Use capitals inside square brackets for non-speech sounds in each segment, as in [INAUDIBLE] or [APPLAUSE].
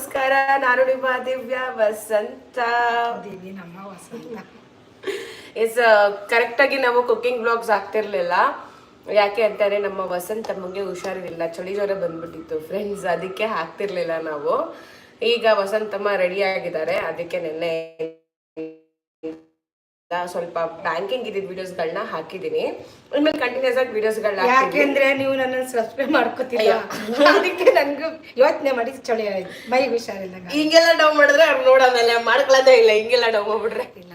ನಮಸ್ಕಾರ ನಾನು ನಿಮ್ಮ ದಿವ್ಯ ವಸಂತ. ನಮ್ಮ ವಸಂತ. ಎಸ್ ಕರೆಕ್ಟಾಗಿ ನಾವು ಕುಕಿಂಗ್ ಬ್ಲಾಗ್ಸ್ ಆಗ್ತಿರ್ಲಿಲ್ಲ. ಯಾಕೆ ಅಂತಾರೆ ನಮ್ಮ ವಸಂತಮ್ಮಗೆ ಹುಷಾರಿರಲಿಲ್ಲ. ಚಳಿ ಜ್ವರ ಬಂದ್ಬಿಟ್ಟಿತ್ತು ಫ್ರೆಂಡ್ಸ್ ಅದಕ್ಕೆ ಹಾಕ್ತಿರ್ಲಿಲ್ಲ ನಾವು. ಈಗ ವಸಂತಮ್ಮ ರೆಡಿ ಆಗಿದ್ದಾರೆ. ಅದಕ್ಕೆ ನಿನ್ನೆ ಸ್ವಲ್ಪ ಬ್ಯಾಂಕಿಂಗ್ ಇದ್ದಿದ್ದ ವಿಡಿಯೋಸ್ಗಳನ್ನ ಹಾಕಿದ್ದೀನಿ. ಇನ್ಮೇಲೆ ಕಂಟಿನ್ಯೂಸ್ ಆಗಿ ವಿಡಿಯೋಸ್ಗಳನ್ನ ಗಳನ್ನ ಯಾಕೆಂದ್ರೆ ನೀವು ನನ್ನನ್ನು ಸಬ್ಸ್ಕ್ರೈಬ್ ಮಾಡ್ಕೋತೀರ ಅದಕ್ಕೆ ನನ್ಗೆ ಯೋಚನೆ ಮಾಡಿ ಚಳಿ ಆಯ್ತು. ಮೈ ಹುಷಾರಿಲ್ಲ ಹಿಂಗೆಲ್ಲ ಡೌ ಮಾಡಿದ್ರೆ ಅವ್ರು ನೋಡೋದಲ್ಲ ಮಾಡ್ಕೊಳ್ಳೋದೇ ಇಲ್ಲ ಹಿಂಗೆಲ್ಲ ಡೌ ಹೋಗ್ಬಿಟ್ರೆ ಇಲ್ಲ.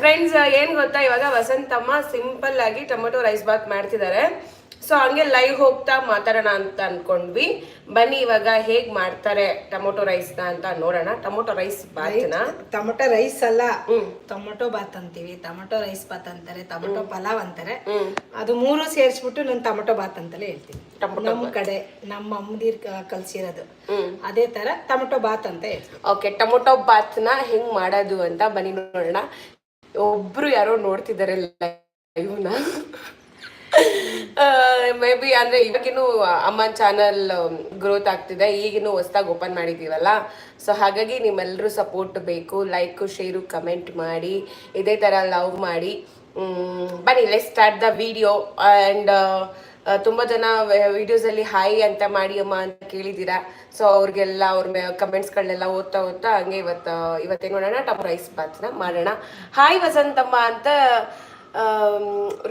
ಫ್ರೆಂಡ್ಸ್ ಏನ್ ಗೊತ್ತಾ? ಇವಾಗ ವಸಂತಮ್ಮ ಸಿಂಪಲ್ ಆಗಿ ಟೊಮೊಟೊ ರೈಸ್ ಬಾತ್ ಮಾಡ್ತಿದ್ದಾರೆ ಸೊ ಹಂಗೆ ಲೈವ್ ಹೋಗ್ತಾ ಮಾತಾಡೋಣ ಅಂತ ಅನ್ಕೊಂಡ್ವಿ. ಬನ್ನಿ ಇವಾಗ ಹೇಗ್ ಮಾಡ್ತಾರೆ ಟೊಮೊಟೊ ರೈಸ್ನ ಅಂತ ನೋಡೋಣ. ಟೊಮೊಟೊ ರೈಸ್ ಬಾತ್ನ ಟೊಮೊಟೊ ರೈಸ್ ಅಲ್ಲ ಟೊಮೊಟೊ ಬಾತ್ ಅಂತೀವಿ. ಟೊಮೊಟೊ ರೈಸ್ ಬಾತ್ ಅಂತಾರೆ ಟೊಮೊಟೊ ಪಲಾವ್ ಅಂತಾರೆ. ಅದು ಮೂರು ಸೇರಿಸ್ಬಿಟ್ಟು ನಾನು ಟೊಮೊಟೊ ಬಾತ್ ಅಂತಲೇ ಹೇಳ್ತೀನಿ. ನಮ್ಮ ಕಡೆ ನಮ್ಮ ಅಮ್ಮದಿರ್ ಕಲ್ಸಿರೋದು. ಅದೇ ತರ ಟೊಮೊಟೊ ಬಾತ್ ಅಂತ ಓಕೆ ಟೊಮೊಟೊ ಬಾತ್ನ ಹೆಂಗ್ ಮಾಡೋದು ಅಂತ ಬನ್ನಿ ನೋಡೋಣ. ಒಬ್ರು ಯಾರೋ ನೋಡ್ತಿದ್ದಾರೆ ಲೈವ್ನ [LAUGHS] ಮೇ ಬಿ ಅಂದ್ರೆ ಇವಾಗಿನ್ನು ಅಮ್ಮನ್ ಚಾನಲ್ ಗ್ರೋತ್ ಆಗ್ತಿದೆ. ಈಗಿನ್ನು ಹೊಸ್ದಾಗಿ ಓಪನ್ ಮಾಡಿದೀವಲ್ಲ ಸೊ ಹಾಗಾಗಿ ನಿಮ್ಮೆಲ್ಲರೂ ಸಪೋರ್ಟ್ ಬೇಕು. ಲೈಕ್ ಶೇರು ಕಮೆಂಟ್ ಮಾಡಿ. ಇದೇ ಥರ ಲವ್ ಮಾಡಿ. ಬನ್ನಿ let start the video and ತುಂಬ ಜನ ವಿಡಿಯೋಸಲ್ಲಿ ಹಾಯ್ ಅಂತ ಮಾಡಿ ಅಮ್ಮ ಅಂತ ಕೇಳಿದ್ದೀರಾ? ಸೊ ಅವ್ರಿಗೆಲ್ಲ, ಅವ್ರ ಕಮೆಂಟ್ಸ್ಗಳನ್ನೆಲ್ಲ ಓದ್ತಾ ಓದ್ತಾ ಹಂಗೆ ಇವತ್ತು ಇವತ್ತೇನು ಮಾಡೋಣ ಟಪ್ ರೈಸ್ ಬಾತ್ನ ಮಾಡೋಣ. ಹಾಯ್ ವಸಂತಮ್ಮ ಅಂತ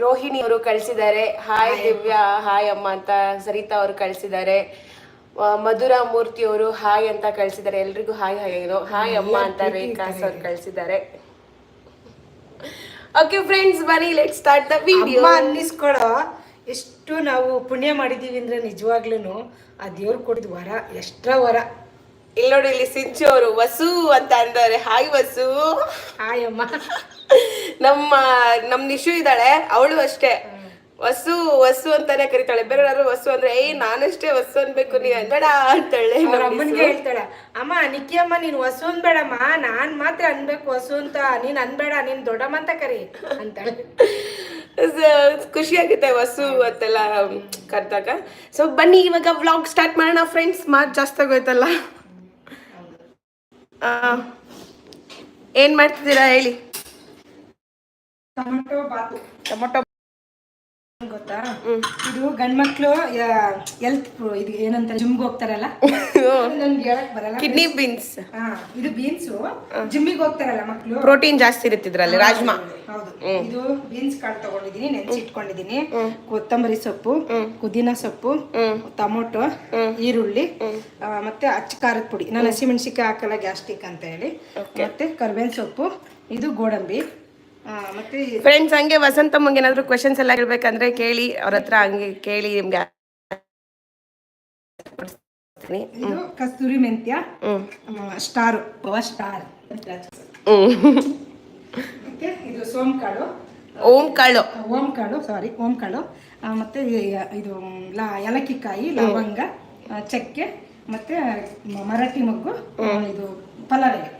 ರೋಹಿಣಿ ಅವರು ಕಳಿಸಿದ್ದಾರೆ. ಹಾಯ್ ದಿವ್ಯಾ ಹಾಯ್ ಅಮ್ಮ ಅಂತ ಸರಿತಾ ಅವರು ಕಳಿಸಿದ್ದಾರೆ. ಮಧುರಾ ಮೂರ್ತಿ ಅವರು ಹಾಯ್ ಅಂತ ಕಳಿಸಿದ್ದಾರೆ. ಎಲ್ರಿಗೂ ಹಾಯ್ ಹಾಯ್ ಏನು? ಹಾಯ್ ಅಮ್ಮ ಅಂತ ರೇಖಾಸ್ ಅವ್ರು ಕಳಿಸಿದ್ದಾರೆ. ಓಕೆ ಫ್ರೆಂಡ್ಸ್ ಬನ್ನಿ ಲೆಟ್ ಸ್ಟಾರ್ಟ್ ದ ವಿಡಿಯೋ ಅಮ್ಮ ಅನ್ನಿಸ್ಕೊಳ್ಳೋ ಎಷ್ಟು ನಾವು ಪುಣ್ಯ ಮಾಡಿದೀವಿ ಅಂದ್ರೆ ನಿಜವಾಗ್ಲೂ ಆ ದೇವ್ರು ಕೊಡಿದ ವರ ಎಷ್ಟ್ರ ವರ. ಇಲ್ಲಿ ನೋಡಿ ಇಲ್ಲಿ ಸಿಂಚು ಅವರು ವಸು ಅಂತ ಅಂತಾರೆ ಹಾಯ್ ವಸು. ಆಯಮ್ಮ [LAUGHS] ನಮ್ಮ ನಮ್ ನಿಶು ಇದ್ದಾಳೆ ಅವಳು ಅಷ್ಟೇ. ವಸು ವಸು ಅಂತಾನೆ ಕರಿತಾಳೆ. ಬೇರೆ ಯಾರು ವಸು ಅಂದ್ರೆ ಏಯ್ ನಾನಷ್ಟೇ ವಸು ಅನ್ಬೇಕು ನೀ ಅಂದಡ ಅಂತಾಳೆ ಅಮ್ಮನ್ಗೆ ಹೇಳ್ತಾಳೆ ಅಮ್ಮ ನಿಕ್ಕಿ ಅಮ್ಮ ನೀನ್ ವಸು ಅನ್ಬೇಡಮ್ಮ ನಾನ್ ಮಾತ್ರ ಅನ್ಬೇಕು ವಸು ಅಂತ ನೀನ್ ಅನ್ಬೇಡ ನೀನ್ ದೊಡ್ಡಮ್ಮ ಅಂತ ಕರಿ ಅಂತಾಳೆ. ಖುಷಿ ಆಗುತ್ತೆ ವಸು ಅಂತೆಲ್ಲ ಕರ್ದಾಗ. ಸೊ ಬನ್ನಿ ಇವಾಗ ವ್ಲಾಗ್ ಸ್ಟಾರ್ಟ್ ಮಾಡೋಣ ಫ್ರೆಂಡ್ಸ್ ಮಾತು ಜಾಸ್ತಿ ಆಗೋಯ್ತಲ್ಲ. ಆ, ಏನ್ ಮಾಡ್ತಿದ್ದೀರಾ ಹೇಳಿ? ಟೊಮೊಟೊ ಬಾತು. ಟೊಮೊಟೊ ಗೊತ್ತಾ? ಇದು ಗಂಡ್ಮಕ್ಳು ಎಲ್ತ್ ಇದು ಏನಂತ ಜಿಮ್ಗೆ ಹೋಗ್ತಾರಲ್ಲ? ನನ್ಗೆ ಹೇಳಕ್ ಬರಲ್ಲ. ಕಿಡ್ನಿ ಬೀನ್ಸ್ ಹಾ ಇದು ಬೀನ್ಸ್ ಜಿಮ್ಮಿಗೆ ಹೋಗ್ತಾರಲ್ಲ ಮಕ್ಳು? ಪ್ರೋಟೀನ್ ಜಾಸ್ತಿ ಇರುತ್ತೆ ಇದ್ರಲ್ಲಿ ರಾಜ್ಮಾ. ಹೌದು. ಇದು ಬೀನ್ಸ್ ಕಾಳು ತಗೊಂಡಿದೀನಿ ನೆನ್ಸಿಟ್ಕೊಂಡಿದೀನಿ ಕೊತ್ತಂಬರಿ ಸೊಪ್ಪು ಪುದೀನ ಸೊಪ್ಪು ಟೊಮೊಟೊ ಈರುಳ್ಳಿ ಮತ್ತೆ ಅಚ್ಚ ಖಾರದ ಪುಡಿ. ನಾನು ಹಸಿಮೆಣಸಿಕಾಯಿ ಹಾಕಲ್ಲ ಗ್ಯಾಸ್ಟಿಕ್ ಅಂತ ಹೇಳಿ. ಮತ್ತೆ ಕರ್ಬೇವಿನ ಸೊಪ್ಪು ಇದು ಗೋಡಂಬಿ. ಫ್ರೆಂಡ್ಸ್ ಹಂಗೆ ವಸಂತ ಏನಾದ್ರು ಕ್ವೆಶನ್ಸ್ ಎಲ್ಲ ಹೇಳ್ಬೇಕಂದ್ರೆ ಕೇಳಿ ಅವ್ರ ಹತ್ರ ಹಂಗೆ ಕೇಳಿ ನಿಮ್ಗೆ ಕಸ್ತೂರಿ ಮೆಂತ್ಯ ಸ್ಟಾರ್ ಪವರ್ ಸ್ಟಾರ್. ಇದು ಸೋಮ್ ಕಾಳು ಓಂ ಕಾಳು ಓಂ ಕಾಳು ಸಾರಿ ಓಂ ಕಾಳು ಮತ್ತೆ ಇದು ಲಾ ಏಲಕ್ಕಿ ಕಾಯಿ ಲವಂಗ ಚಕ್ಕೆ ಮತ್ತೆ ಮರಾಠಿ ಮಗ್ಗು ಇದು ಪಲಾವ್. ಎಲೆ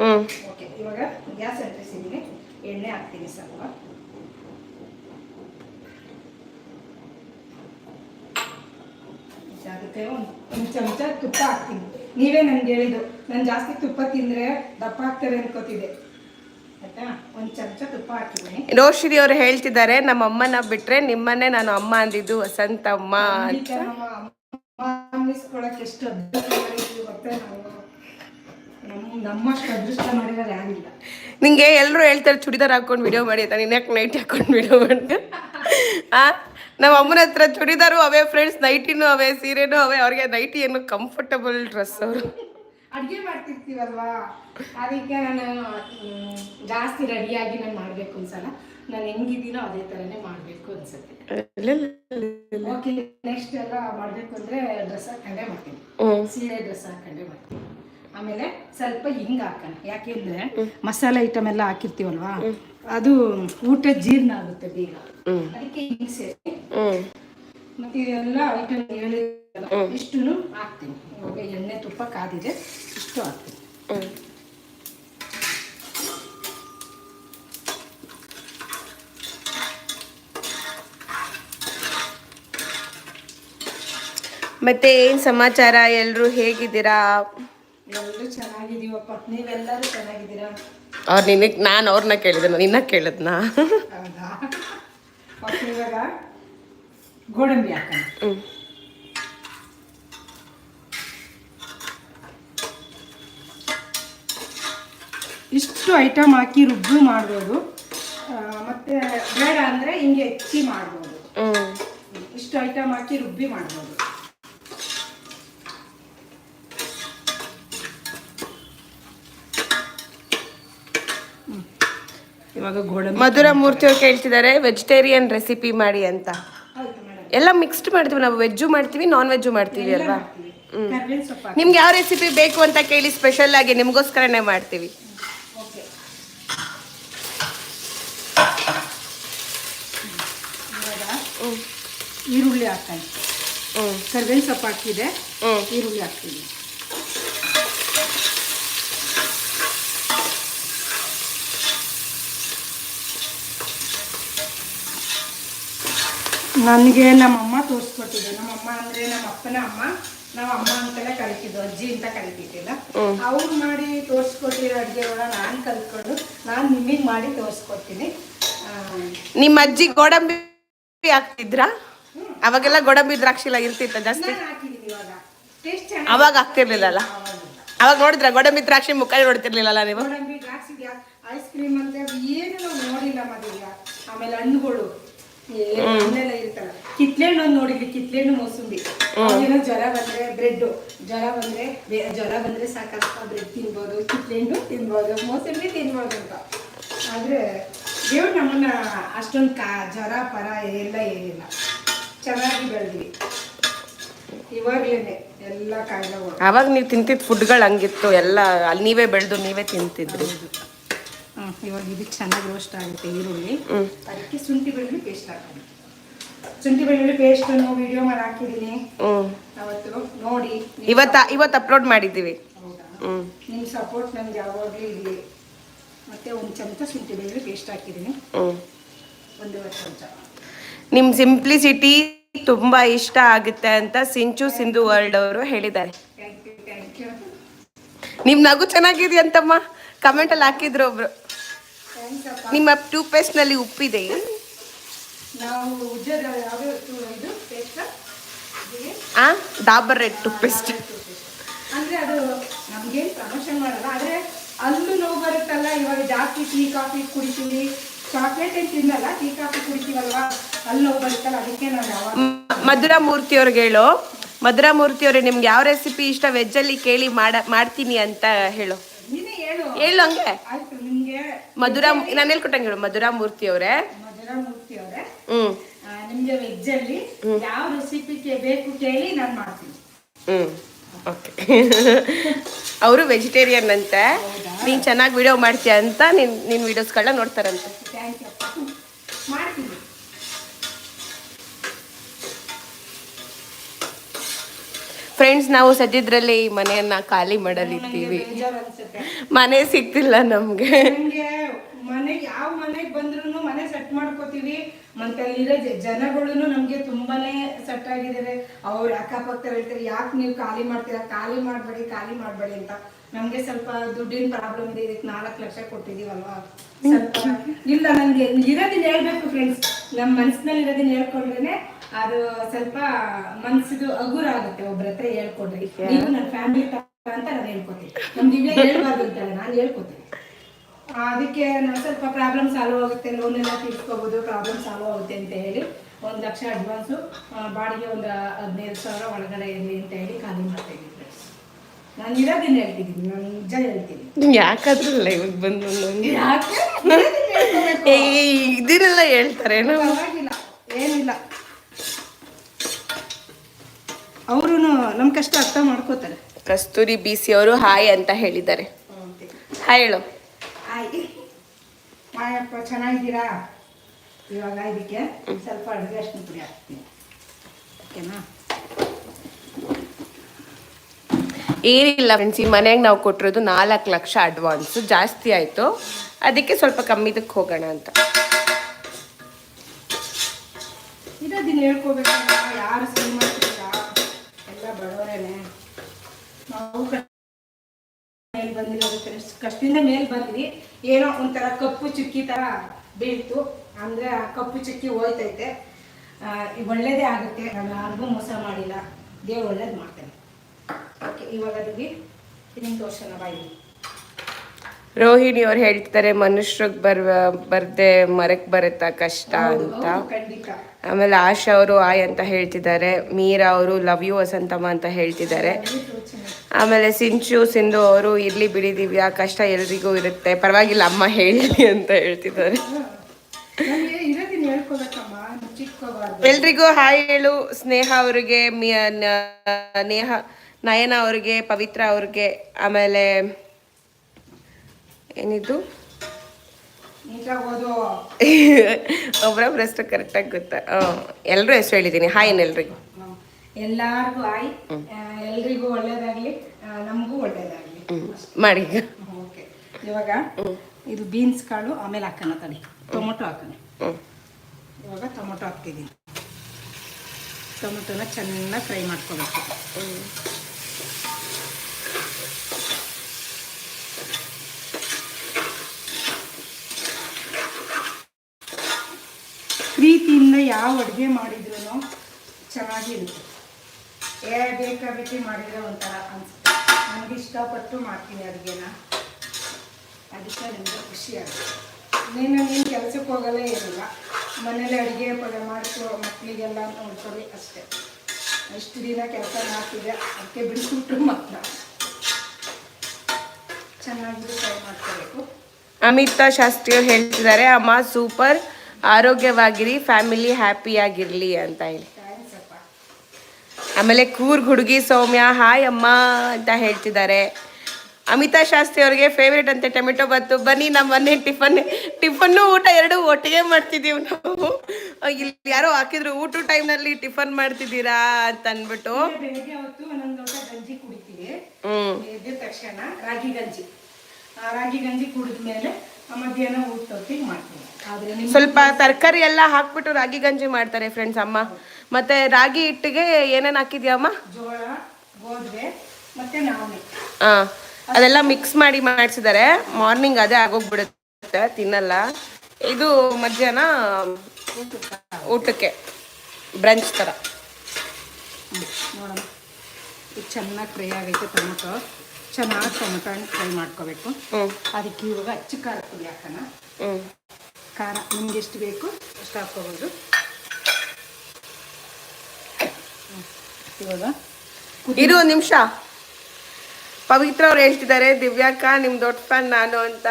ಹ್ಮ್. ಓಕೆ ಇವಾಗ ಗ್ಯಾಸ್ ಅಂಟಿಸಿದ್ದೀನಿ ಎಣ್ಣೆ ಹಾಕ್ತೀನಿ ಸ್ವಲ್ಪ. ಅದಕ್ಕೆ ಒಂದು ಚಮಚ ತುಪ್ಪ ಹಾಕ್ತೀನಿ. ನೀವೇ ನನ್ಗೆ ಹೇಳಿದ್ದು ನಾನು ಜಾಸ್ತಿ ತುಪ್ಪ ತಿಂದರೆ ದಪ್ಪ ಆಗ್ತಾರೆ ಅನ್ಕೋತಿದ್ದೆ. ಆಯ್ತಾ? ಒಂದು ಚಮಚ ತುಪ್ಪ ಹಾಕಿದ್ದೀನಿ. ಅವ್ರು ಹೇಳ್ತಿದ್ದಾರೆ ನಮ್ಮ ಅಮ್ಮನ ಬಿಟ್ರೆ ನಿಮ್ಮನ್ನೇ ನಾನು ಅಮ್ಮ ಅಂದಿದ್ದು ವಸಂತಮ್ಮ ಅಂತ. ಅನ್ನಿಸ್ಕೊಳಕ್ಕೆ ಎಷ್ಟು ಅದೃಷ್ಟ ಮಾಡಿದ್ವಿ ಗೊತ್ತೇ ನಾವು ನಮ್ಮ ನಮ್ಮಷ್ಟು ಅದೃಷ್ಟ ಮಾಡಿರೋರು ಯಾರಿಲ್ಲ. ನಿಂಗೆ ಎಲ್ಲರೂ ಹೇಳ್ತಾರೆ ಚುಡಿದಾರ್ ಹಾಕೊಂಡು ವಿಡಿಯೋ ಮಾಡಿ ಅಂತ ನೀನು ಯಾಕೆ ನೈಟ್ ಹಾಕೊಂಡು ವಿಡಿಯೋ ಮಾಡಿ ಆ? ನಮ್ಮ ಅಮ್ಮನ ಹತ್ರ ಚುಡಿದಾರು ಅವೇ ಫ್ರೆಂಡ್ಸ್ ನೈಟಿನೂ ಅವೇ ಸೀರೆನೂ ಅವೇ ಅವ್ರಿಗೆ ನೈಟಿ ಏನು ಕಂಫರ್ಟಬಲ್ ಡ್ರೆಸ್ ಅವರು. ಅಡುಗೆ ಮಾಡ್ತಿರ್ತೀವಲ್ವಾ? ಅದಕ್ಕೆ ನಾನು ಜಾಸ್ತಿ ರೆಡಿಯಾಗಿ ನಾನು ಮಾಡಬೇಕು ಅನ್ಸಲ್ಲ. ನಾನು ಹೆಂಗಿದ್ದೀನೋ ಅದೇ ಥರನೇ ಮಾಡಬೇಕು ಅನ್ಸುತ್ತೆ. ಓಕೆ ನೆಕ್ಸ್ಟ್ ಎಲ್ಲ ಮಾಡಬೇಕು ಅಂದರೆ ಡ್ರೆಸ್ ಹಾಕೊಂಡೇ ಮಾಡ್ತೀನಿ. ಸೀರೆ ಡ್ರೆಸ್ ಹಾಕೊಂಡೇ ಮಾಡ್ತೀನಿ. ಆಮೇಲೆ ಸ್ವಲ್ಪ ಹಿಂಗ್ ಹಾಕೋಣ. ಯಾಕೆಂದ್ರೆ ಮಸಾಲೆ ಐಟಮ್ ಎಲ್ಲ ಹಾಕಿರ್ತೀವಲ್ವಾ? ಅದು ಊಟ ಜೀರ್ಣ ಆಗುತ್ತೆ ಬೇಗ. ಅದಕ್ಕೆ ಹಿಂಗ್ ಸೇರಿ ಮತ್ತೆ ಇದೆಲ್ಲ ಐಟಮ್ ಹೇಳಿ ಇಷ್ಟು ಹಾಕ್ತೀನಿ. ಇವಾಗ ಎಣ್ಣೆ ತುಪ್ಪ ಕಾದಿದೆ ಇಷ್ಟು ಹಾಕ್ತೀನಿ. ಮತ್ತೆ ಏನ್ ಸಮಾಚಾರ? ಎಲ್ರು ಹೇಗಿದ್ದೀರಾ? ಎಲ್ಲರೂ ಚೆನ್ನಾಗಿದೀವಪ್ಪ ನೀವೆಲ್ಲರೂ ಚೆನ್ನಾಗಿದ್ದೀರಾ? ಅವ್ರು ನಿನಗ್ ನಾನು ಅವ್ರನ್ನ ಕೇಳಿದೆ ನಿನ್ನ ಕೇಳಿದ್ನಾ? ಹೌದಾ? ಓಕೆ ಇವಾಗ ಗೋಡಂಬಿ ಹಾಕೋಣ. ಹ್ಮ್. ಇಷ್ಟು ಐಟಮ್ ಹಾಕಿ ರುಬ್ಬು ಮಾಡ್ಬೋದು. ಮತ್ತೆ ಬೇಡ ಅಂದರೆ ಹಿಂಗೆ ಹೆಚ್ಚಿ ಮಾಡ್ಬೋದು. ಇಷ್ಟು ಐಟಮ್ ಹಾಕಿ ರುಬ್ಬಿ ಮಾಡ್ಬೋದು. ಇವಾಗ ಗೋಡಂಬಿ ಮಧುರ ಮೂರ್ತಿ ಅವ್ರು ಕೇಳ್ತಿದ್ದಾರೆ ವೆಜಿಟೇರಿಯನ್ ರೆಸಿಪಿ ಮಾಡಿ ಅಂತ. ಎಲ್ಲ ಮಿಕ್ಸ್ಡ್ ಮಾಡ್ತೀವಿ ನಾವು ವೆಜ್ಜು ಮಾಡ್ತೀವಿ ನಾನ್ ವೆಜ್ಜು ಮಾಡ್ತೀವಿ ಅಲ್ವಾ? ನಿಮ್ಗೆ ಯಾವ ರೆಸಿಪಿ ಬೇಕು ಅಂತ ಕೇಳಿ ಸ್ಪೆಷಲ್ ಆಗಿ ನಿಮ್ಗೋಸ್ಕರನೇ ಮಾಡ್ತೀವಿ. ಈರುಳ್ಳಿ ಹಾಕ್ತಾನೆ ಹ್ಮ್. ಕರ್ಬೇವಿನ ಸೊಪ್ಪು ಹಾಕಿದೆ ಈರುಳ್ಳಿ ಹಾಕ್ತೀನಿ. ನನಗೆ ನಮ್ಮಮ್ಮ ತೋರಿಸ್ಕೊಟ್ಟಿದ್ದು. ನಮ್ಮಮ್ಮ ಅಂದ್ರೆ ನಮ್ಮ ಅಪ್ಪನ ಅಮ್ಮ. ನಾವು ಅಮ್ಮ ಅಂತಲೇ ಕಲಿತಿದ್ದು ಅಜ್ಜಿ ಅಂತ ಕಲಿತಿದ್ದಿಲ್ಲ ಅವ್ರು ಮಾಡಿ ತೋರಿಸ್ಕೊಟ್ಟಿರೋ ಅಡುಗೆಗಳ ನಾನು ಕಲ್ತ್ಕೊಂಡು ನಾನು ನಿಮಗೆ ಮಾಡಿ ತೋರಿಸ್ಕೊಡ್ತೀನಿ. ನಿಮ್ಮ ಅಜ್ಜಿ ಗೋಡಂಬಿ ಹಾಕ್ತಿದ್ರ? ಅವಾಗೆಲ್ಲ ಗೋಡಂಬಿ ದ್ರಾಕ್ಷಿ ಎಲ್ಲ ಇರ್ತಿತ್ತ ಜಾಸ್ತಿ? ಅವಾಗ ಆಗ್ತಿರ್ಲಿಲ್ಲಲ್ಲ ಅವಾಗ ನೋಡಿದ್ರ ಗೋಡಂಬಿ ದ್ರಾಕ್ಷಿ ಮುಖ ನೋಡ್ತಿರ್ಲಿಲ್ಲಲ್ಲ ನೀವು? ಗೋಡಂಬಿ ದ್ರಾಕ್ಷಿ ಐಸ್ ಕ್ರೀಮ್ ಅಂತ ಏನು ನಾವು ನೋಡಿಲ್ಲ ಮದುವೆ ಆಮೇಲೆ ಹಣ್ಣುಗಳು. ಇರುತ್ತಲ್ಲ ಕಿತ್ಲೆಹಣ್ಣು ಒಂದು ನೋಡಿದ್ವಿ ಕಿತ್ಲೆಹಣ್ಣು ಮೋಸಂಬಿ. ದಿನ ಜ್ವರ ಬಂದ್ರೆ ಬ್ರೆಡ್ ಜ್ವರ ಬಂದ್ರೆ ಜ್ವರ ಬಂದ್ರೆ ಸಾಕಪ್ಪ ಬ್ರೆಡ್ ತಿನ್ಬೋದು ಕಿತ್ಲೆಹಣ್ಣು ತಿನ್ಬೋದು ಮೋಸಂಬಿ ತಿನ್ಬೋದು ಅಂತ. ಆದ್ರೆ ದೇವ್ರು ನಮ್ಮನ್ನ ಅಷ್ಟೊಂದು ಕಾ ಜ್ವರ ಪರ ಎಲ್ಲ ಏನಿಲ್ಲ. ಚೆನ್ನಾಗಿ ಬೆಳೆದ್ವಿ. ಇವಾಗ್ಲೇನೆ ಎಲ್ಲ ಕಾಯಿಲೆ ಅವಾಗ ನೀವು ತಿಂತಿದ್ ಫುಡ್ಗಳು ಹಂಗಿತ್ತು ಎಲ್ಲ ಅಲ್ಲಿ ನೀವೇ ಬೆಳೆದು ನೀವೇ ತಿಂತಿದ್ರಿ. ಇವಾಗ ಇದು ಚೆನ್ನಾಗಿ ರೋಸ್ಟ್ ಆಗುತ್ತೆ ಈರುಳ್ಳಿ. ಅದಕ್ಕೆ ಶುಂಠಿ ಬೆಳ್ಳುಳ್ಳಿ ಪೇಸ್ಟ್ ಹಾಕೋಣ. ಶುಂಠಿ ಬೆಳ್ಳುಳ್ಳಿ ಪೇಸ್ಟ್ ವಿಡಿಯೋ ಮಾಡಿ ಹಾಕಿದ್ದೀನಿ. ಅವತ್ತು ನೋಡಿ. ನಿಮ್ ಇವತ್ತ ಇವತ್ತು ಅಪ್ಲೋಡ್ ಮಾಡಿದ್ದೀವಿ. ನಿಮ್ಮ ಸಪೋರ್ಟ್ ನಮ್ಗೆ ಯಾವಾಗಲೂ ಇರಲಿ ಮತ್ತೆ ಒಂದು ಚಮಚ ಶುಂಠಿ ಬೆಳ್ಳುಳ್ಳಿ ಪೇಸ್ಟ್ ಹಾಕಿದ್ದೀನಿ. ಒಂದೂವರೆ ಚಮಚ. ನಿಮ್ ಸಿಂಪ್ಲಿಸಿಟಿ ತುಂಬಾ ಇಷ್ಟ ಆಗುತ್ತೆ ಅಂತ ಸಿಂಚು ಸಿಂಧು ವರ್ಲ್ಡ್ ಅವರು ಹೇಳಿದ್ದಾರೆ. ನಿಮ್ ನಗು ಚೆನ್ನಾಗಿದೆಯಂತಮ್ಮ? ಕಮೆಂಟ್ ಅಲ್ಲಿ ಹಾಕಿದ್ರು ಒಬ್ರು. ನಿಮ್ಮ ಟೂತ್ ಪೇಸ್ಟ್ನಲ್ಲಿ ಉಪ್ಪಿದೆ. ನಾವು ಇದು ಪೇಸ್ಟ್? ಆ ಡಾಬರ್ ರೆಡ್ ಟೂತ್ ಪೇಸ್ಟ್. ಅಂದ್ರೆ ಅದು ನಮ್ಗೇನ್ ಪ್ರಮೋಷನ್ ಮಾಡಲ್ಲ ಆದ್ರೆ ಅಲ್ಲೂ ನೋವು ಬರುತ್ತಲ್ಲ ಇವಾಗ ಜಾಸ್ತಿ ಟೀ ಕಾಫಿ ಕುಡಿತೀವಿ. ಚಾಕ್ಲೇಟ್ ಏನ್ ತಿನ್ನಲ್ಲ ಟೀ ಕಾಫಿ ಕುಡಿತೀವಲ್ವಾ? ಅಲ್ಲಿ ನೋವು ಬರುತ್ತಲ್ಲ ಅದಕ್ಕೆ ನಾವು ಯಾವಾಗ ಮಧುರಾ ಮೂರ್ತಿ ಅವ್ರಿಗೆ ಹೇಳು. ಮಧುರಾ ಮೂರ್ತಿ ಅವ್ರೆ ನಿಮ್ಗೆ ಯಾವ ರೆಸಿಪಿ ಇಷ್ಟ? ವೆಜ್ ಅಲ್ಲಿ ಕೇಳಿ ಮಾಡ ಮಾಡ್ತೀನಿ ಅಂತ ಹೇಳು. ಹೇಳು. ಹೇಳು ಹಂಗೆ. ನಿಮ್ಗೆ ಮಧುರಾ ನಾನು ಹೇಳ್ಕೊಟ್ಟಂಗೆ ಹೇಳು ಮಧುರಾ ಮೂರ್ತಿ ಅವರೇ ಮಧುರಾ ಮೂರ್ತಿ ಅವರೇ ಹ್ಮ್ ನಿಮ್ಗೆ ವೆಜ್ ಅಲ್ಲಿ ಯಾವ ರೆಸಿಪಿ ಬೇಕು ಕೇಳಿ ನಾನು ಮಾಡ್ತೀನಿ. ಹ್ಮ್. ಓಕೆ [LAUGHS] ಅವರು ವೆಜಿಟೇರಿಯನ್ ಅಂತೆ. ನೀನ್ ಚೆನ್ನಾಗಿ ವಿಡಿಯೋ ಮಾಡ್ತೀಯ ಅಂತ ನಿನ್ ನಿನ್ ವಿಡಿಯೋಸ್ಗಳನ್ನ ನೋಡ್ತಾರಂತೆ ಥ್ಯಾಂಕ್ ಯು ಮಾಡ್ತೀನಿ ಫ್ರೆಂಡ್ಸ್ ನಾವು ಸದ್ಯದ್ರಲ್ಲಿ ಈ ಮನೆಯನ್ನ ಖಾಲಿ ಮಾಡಲಿದ್ದೀವಿ. ಮನೆ ಸಿಗ್ತಿಲ್ಲ ನಮ್ಗೆ. ಮನೆ ಯಾವ ಮನೆಗೆ ಬಂದ್ರು ಮನೆ ಸೆಟ್ ಮಾಡ್ಕೋತೀವಿ. ಮತ್ತೆ ಅಲ್ಲಿರೋ ಜನಗಳು ನಮ್ಗೆ ತುಂಬಾನೇ ಸೆಟ್ ಆಗಿದ್ದಾರೆ ಅವ್ರ ಅಕ್ಕಪಕ್ಕ ಹೇಳ್ತಾರೆ ಯಾಕೆ ನೀವು ಖಾಲಿ ಮಾಡ್ತೀರಾ? ಖಾಲಿ ಮಾಡ್ಬೇಡಿ ಖಾಲಿ ಮಾಡ್ಬೇಡಿ ಅಂತ. ನಮ್ಗೆ ಸ್ವಲ್ಪ ದುಡ್ಡಿನ ಪ್ರಾಬ್ಲಮ್ ಇದೆ. ಇದಕ್ಕೆ ನಾಲ್ಕು ಲಕ್ಷ ಕೊಟ್ಟಿದೀವಲ್ವಾ? ಸ್ವಲ್ಪ ಇಲ್ಲ ನನ್ಗೆ ಇರೋದಿನ ಹೇಳ್ಬೇಕು ಫ್ರೆಂಡ್ಸ್ ನಮ್ಮ ಮನ್ಸಿನಲ್ಲಿ ಇರೋದಿನ ಹೇಳ್ಕೊಂಡ್ರೇನೆ ಅದು ಸ್ವಲ್ಪ ಮನ್ಸಿದು ಹಗುರ ಆಗುತ್ತೆ ಒಬ್ರ ಹತ್ರ ಹೇಳ್ಕೊಡ್ರಿ. ನೀವು ನನ್ನ ಫ್ಯಾಮಿಲಿ ಅಂತ ನಾನು ಹೇಳ್ಕೊತೀನಿ. ನಮ್ ದಿವ್ಯ ಹೇಳ್ಬಾರ್ದು ಅಂತಾಳೆ ನಾನು ಹೇಳ್ಕೊತೀನಿ. ಅದಕ್ಕೆ ನಾನು ಸ್ವಲ್ಪ ಪ್ರಾಬ್ಲಮ್ ಸಾಲ್ವ್ ಆಗುತ್ತೆ ಲೋನ್ ಎಲ್ಲ ತೀರ್ಸ್ಕೋಬಹುದು ಪ್ರಾಬ್ಲಮ್ ಸಾಲ್ವ್ ಆಗುತ್ತೆ ಅಂತ ಹೇಳಿ ಒಂದು ಲಕ್ಷ ಅಡ್ವಾನ್ಸು ಬಾಡಿಗೆ ಒಂದು ಹದಿನೈದು ಸಾವಿರ ಒಳಗಡೆ ಇರಲಿ ಅಂತ ಹೇಳಿ ಖಾಲಿ ಮಾಡ್ತಾ ಇದ್ದೀನಿ ನಾನು ಇರೋದನ್ನ ಹೇಳ್ತಿದ್ದೀನಿ ನಾನು ನಿಜ ಹೇಳ್ತೀನಿ. ಯಾಕಾದ್ರಲ್ಲ ಇವಾಗ ಬಂದು ಯಾಕೆ? ಇದಿರಲ್ಲ ಹೇಳ್ತಾರೆ ಏನಿಲ್ಲ. ಅವರು ನಮ್ಮ ಕಷ್ಟ ಅರ್ಥ ಮಾಡ್ಕೋತಾರೆ. ಕಸ್ತೂರಿ ಬಿಸಿ ಅವರು ಹಾಯ್ ಅಂತ ಹೇಳಿದ್ದಾರೆ. ಹಾಯ್ ಹೇಳು. ಹಾಯ್. ಮಾಯಪ್ಪ ಚೆನ್ನಾಗಿದ್ದೀರಾ? ಇವಾಗ ಇದಕ್ಕೆ ಸ್ವಲ್ಪ ಅಡುಗೆ ಅಷ್ಟು ಪುಡಿ ಹಾಕ್ತೀನಿ. ಓಕೆನಾ? ಏನಿಲ್ಲ ಫ್ರೆಂಡ್ಸ್ ಈ ಮನೆಗೆ ನಾವು ಕೊಟ್ಟಿರೋದು ನಾಲ್ಕು ಲಕ್ಷ ಅಡ್ವಾನ್ಸ್ ಜಾಸ್ತಿ ಆಯಿತು. ಅದಕ್ಕೆ ಸ್ವಲ್ಪ ಕಮ್ಮಿದಕ್ಕೆ ಹೋಗೋಣ ಅಂತ. ಇರೋದಿನ ಹೇಳ್ಕೋಬೇಕಲ್ಲ ಯಾರು ಸರಿ ಎಲ್ಲ ನಾವು ಮೇಲೆ ಬಂದಿರೋದು ಫ್ರೆಂಡ್ಸ್ ಕಷ್ಟದಿಂದ ಮೇಲೆ ಬಂದ್ವಿ ಏನೋ ಒಂಥರ ಕಪ್ಪು ಚುಕ್ಕಿ ತರ ಬೀಳ್ತು. ಅಂದ್ರೆ ಆ ಕಪ್ಪು ಚುಕ್ಕಿ ಹೋಯ್ತೈತೆ. ಒಳ್ಳೇದೇ ಆಗುತ್ತೆ. ನಾನು ಯಾರಿಗೂ ಮೋಸ ಮಾಡಿಲ್ಲ. ದೇವ್ರು ಒಳ್ಳೇದು ಮಾಡ್ತೇನೆ. ಓಕೆ, ಇವಾಗ ಅದಕ್ಕೆ ನಿಮ್ಮ ತೋರ್ಸೋಣ ಬಾಯಿ. ರೋಹಿಣಿ ಅವ್ರು ಹೇಳ್ತಾರೆ ಮನುಷ್ಯರಿಗೆ ಬರ್ ಬರ್ದೆ ಮರಕ್ ಬರುತ್ತಾ ಕಷ್ಟ ಅಂತ. ಆಮೇಲೆ ಆಶಾ ಅವರು ಆಯ್ ಅಂತ ಹೇಳ್ತಿದ್ದಾರೆ ಮೀರಾ ಅವರು ಲವ್ ಯು ವಸಂತಮ್ಮ ಅಂತ ಹೇಳ್ತಿದ್ದಾರೆ ಆಮೇಲೆ ಸಿಂಚು ಸಿಂಧು ಅವರು ಇರ್ಲಿ ಬಿಡಿ ಆ ಕಷ್ಟ ಎಲ್ರಿಗೂ ಇರುತ್ತೆ ಪರವಾಗಿಲ್ಲ ಅಮ್ಮ ಹೇಳಿ ಅಂತ ಹೇಳ್ತಿದ್ದಾರೆ ಎಲ್ರಿಗೂ ಹಾಯ್ ಹೇಳು ಸ್ನೇಹ ಅವ್ರಿಗೆ ನೇಹ ನಯನ ಅವ್ರಿಗೆ ಪವಿತ್ರ ಅವ್ರಿಗೆ ಆಮೇಲೆ ಏನಿದು? ನೀಟಾಗಿ ಓದು [LAUGHS] ಒಬ್ರೊಬ್ರ ಹೆಸರು ಕರೆಕ್ಟಾಗಿ ಗೊತ್ತಾ? ಎಲ್ಲರೂ ಹೆಸರು ಹೇಳಿದ್ದೀನಿ ಹಾಯ್ ಎಲ್ರಿಗೂ. ಎಲ್ಲಾರ್ಗೂ ಹಾಯ್. ಎಲ್ರಿಗೂ ಒಳ್ಳೇದಾಗ್ಲಿ. ನಮಗೂ ಒಳ್ಳೇದಾಗ್ಲಿ. ಮಾಡಿ. ಈಗ ಓಕೆ. ಇವಾಗ ಇದು ಬೀನ್ಸ್ ಕಾಳು ಆಮೇಲೆ ಹಾಕೋಣ ತಡಿ. ಟೊಮೊಟೊ ಹಾಕೋಣ. ಇವಾಗ ಟೊಮೊಟೊ ಹಾಕ್ತಿದ್ದೀನಿ. ಟೊಮೊಟೊನ ಚೆನ್ನಾಗಿ ಫ್ರೈ ಮಾಡ್ಕೋಬೇಕು. ಪ್ರೀತಿಯಿಂದ ಯಾವ ಅಡುಗೆ ಮಾಡಿದ್ರು ಚೆನ್ನಾಗಿರುತ್ತೆ. ಏ, ಬೇಕಾಬಿಟ್ಟಿ ಮಾಡಿದ್ರೆ ಒಂಥರ ಅನ್ಸುತ್ತೆ. ನನಗೆ ಇಷ್ಟಪಟ್ಟು ಮಾಡ್ತೀನಿ ಅಡುಗೆನ. ಅದಕ್ಕೆ ನಿಮಗೆ ಖುಷಿ ಆಗುತ್ತೆ. ನೀನು ನೀನು ಕೆಲಸಕ್ಕೆ ಹೋಗಲೇ ಏನಿಲ್ಲ ಮನೇಲಿ ಅಡುಗೆ ಪದ ಮಾಡ್ಕೊ ಮಕ್ಕಳಿಗೆಲ್ಲ ನೋಡ್ಕೊಳ್ಳಿ ಅಷ್ಟೇ. ಎಷ್ಟು ದಿನ ಕೆಲಸ ಮಾಡ್ತಿದೆ ಅದಕ್ಕೆ ಬಿಡಿಸ್ಬಿಟ್ರು ಮಾತ್ರ. ಚೆನ್ನಾಗಿ ಫ್ರೈ ಮಾಡ್ಕೋಬೇಕು. ಅಮಿತಾ ಶಾಸ್ತ್ರಿ ಅವ್ರು ಹೇಳ್ತಿದ್ದಾರೆ, ಅಮ್ಮ ಸೂಪರ್. ಆರೋಗ್ಯವಾಗಿರಿ ಫ್ಯಾಮಿಲಿ ಹ್ಯಾಪಿ ಆಗಿರ್ಲಿ ಅಂತ ಹೇಳಿ. ಆಮೇಲೆ ಕೂರ್ಗ್ ಹುಡುಗಿ ಸೌಮ್ಯ ಹಾಯ್ ಅಮ್ಮ ಅಂತ ಹೇಳ್ತಿದ್ದಾರೆ. ಅಮಿತಾ ಶಾಸ್ತ್ರಿ ಅವ್ರಿಗೆ ಫೇವ್ರೇಟ್ ಅಂತೆ ಟೊಮೆಟೊ ಬತ್ತು ಬನ್ನಿ ನಮ್ಮ ಮನೆ ಟಿಫನ್ ಟಿಫನ್ನು ಊಟ ಎರಡು ಒಟ್ಟಿಗೆ ಮಾಡ್ತಿದ್ದೀವಿ ನಾವು. ಇಲ್ಲಿ ಯಾರೋ ಹಾಕಿದ್ರು ಊಟ ಟೈಮ್ನಲ್ಲಿ ಟಿಫನ್ ಮಾಡ್ತಿದ್ದೀರಾ ಅಂತ ಅಂದ್ಬಿಟ್ಟು. ರಾಗಿ ಗಂಜಿ. ರಾಗಿ ಗಂಜಿ ಕುಡಿದ್ಮೇಲೆ ಮಧ್ಯಾಹ್ನ ಊಟ ಮಾಡ್ತೀವಿ. ಸ್ವಲ್ಪ ತರಕಾರಿ ಎಲ್ಲ ಹಾಕ್ಬಿಟ್ಟು ರಾಗಿ ಗಂಜಿ ಮಾಡ್ತಾರೆ ಫ್ರೆಂಡ್ಸ್ ಅಮ್ಮ. ಮತ್ತೆ ರಾಗಿ ಹಿಟ್ಟಿಗೆ ಏನೇನು ಹಾಕಿದ್ಯಮ್ಮ ಆ, ಅದೆಲ್ಲ ಮಿಕ್ಸ್ ಮಾಡಿ ಮಾಡಿಸಿದ್ದಾರೆ ಮಾರ್ನಿಂಗ್ ಅದೇ ಆಗೋಗ್ಬಿಡುತ್ತೆ ತಿನ್ನಲ್ಲ. ಇದು ಮಧ್ಯಾಹ್ನ ಊಟಕ್ಕೆ ಬ್ರಂಚ್ ಥರ ಹ್ಮ್, ನೋಡೋಣ ಇದು ಚೆನ್ನಾಗಿ ಫ್ರೈ ಆಗೈತೆ ಟೊಮೊಟೊ. ಚೆನ್ನಾಗಿ ಟೊಮೊಟೊ ಫ್ರೈ ಮಾಡ್ಕೋಬೇಕು. ಅದಕ್ಕೆ ಇವಾಗ ಅಚ್ಚು ಖಾರ ಪುಡಿ ಹಾಕೋಣ. ಹ್ಞೂ ಖಾರ ನಿಮ್ಗೆ ಎಷ್ಟು ಬೇಕು ಅಷ್ಟು ಹಾಕ್ಕೋಬೋದು. ಇವಾಗ ಇರು ಒಂದು ನಿಮಿಷ. ಪವಿತ್ರ ಅವ್ರು ಹೇಳ್ತಿದ್ದಾರೆ ದಿವ್ಯಾಕ್ಕ ನಿಮ್ ದೊಡ್ಡ ಫ್ಯಾನ್ ನಾನು ಅಂತ.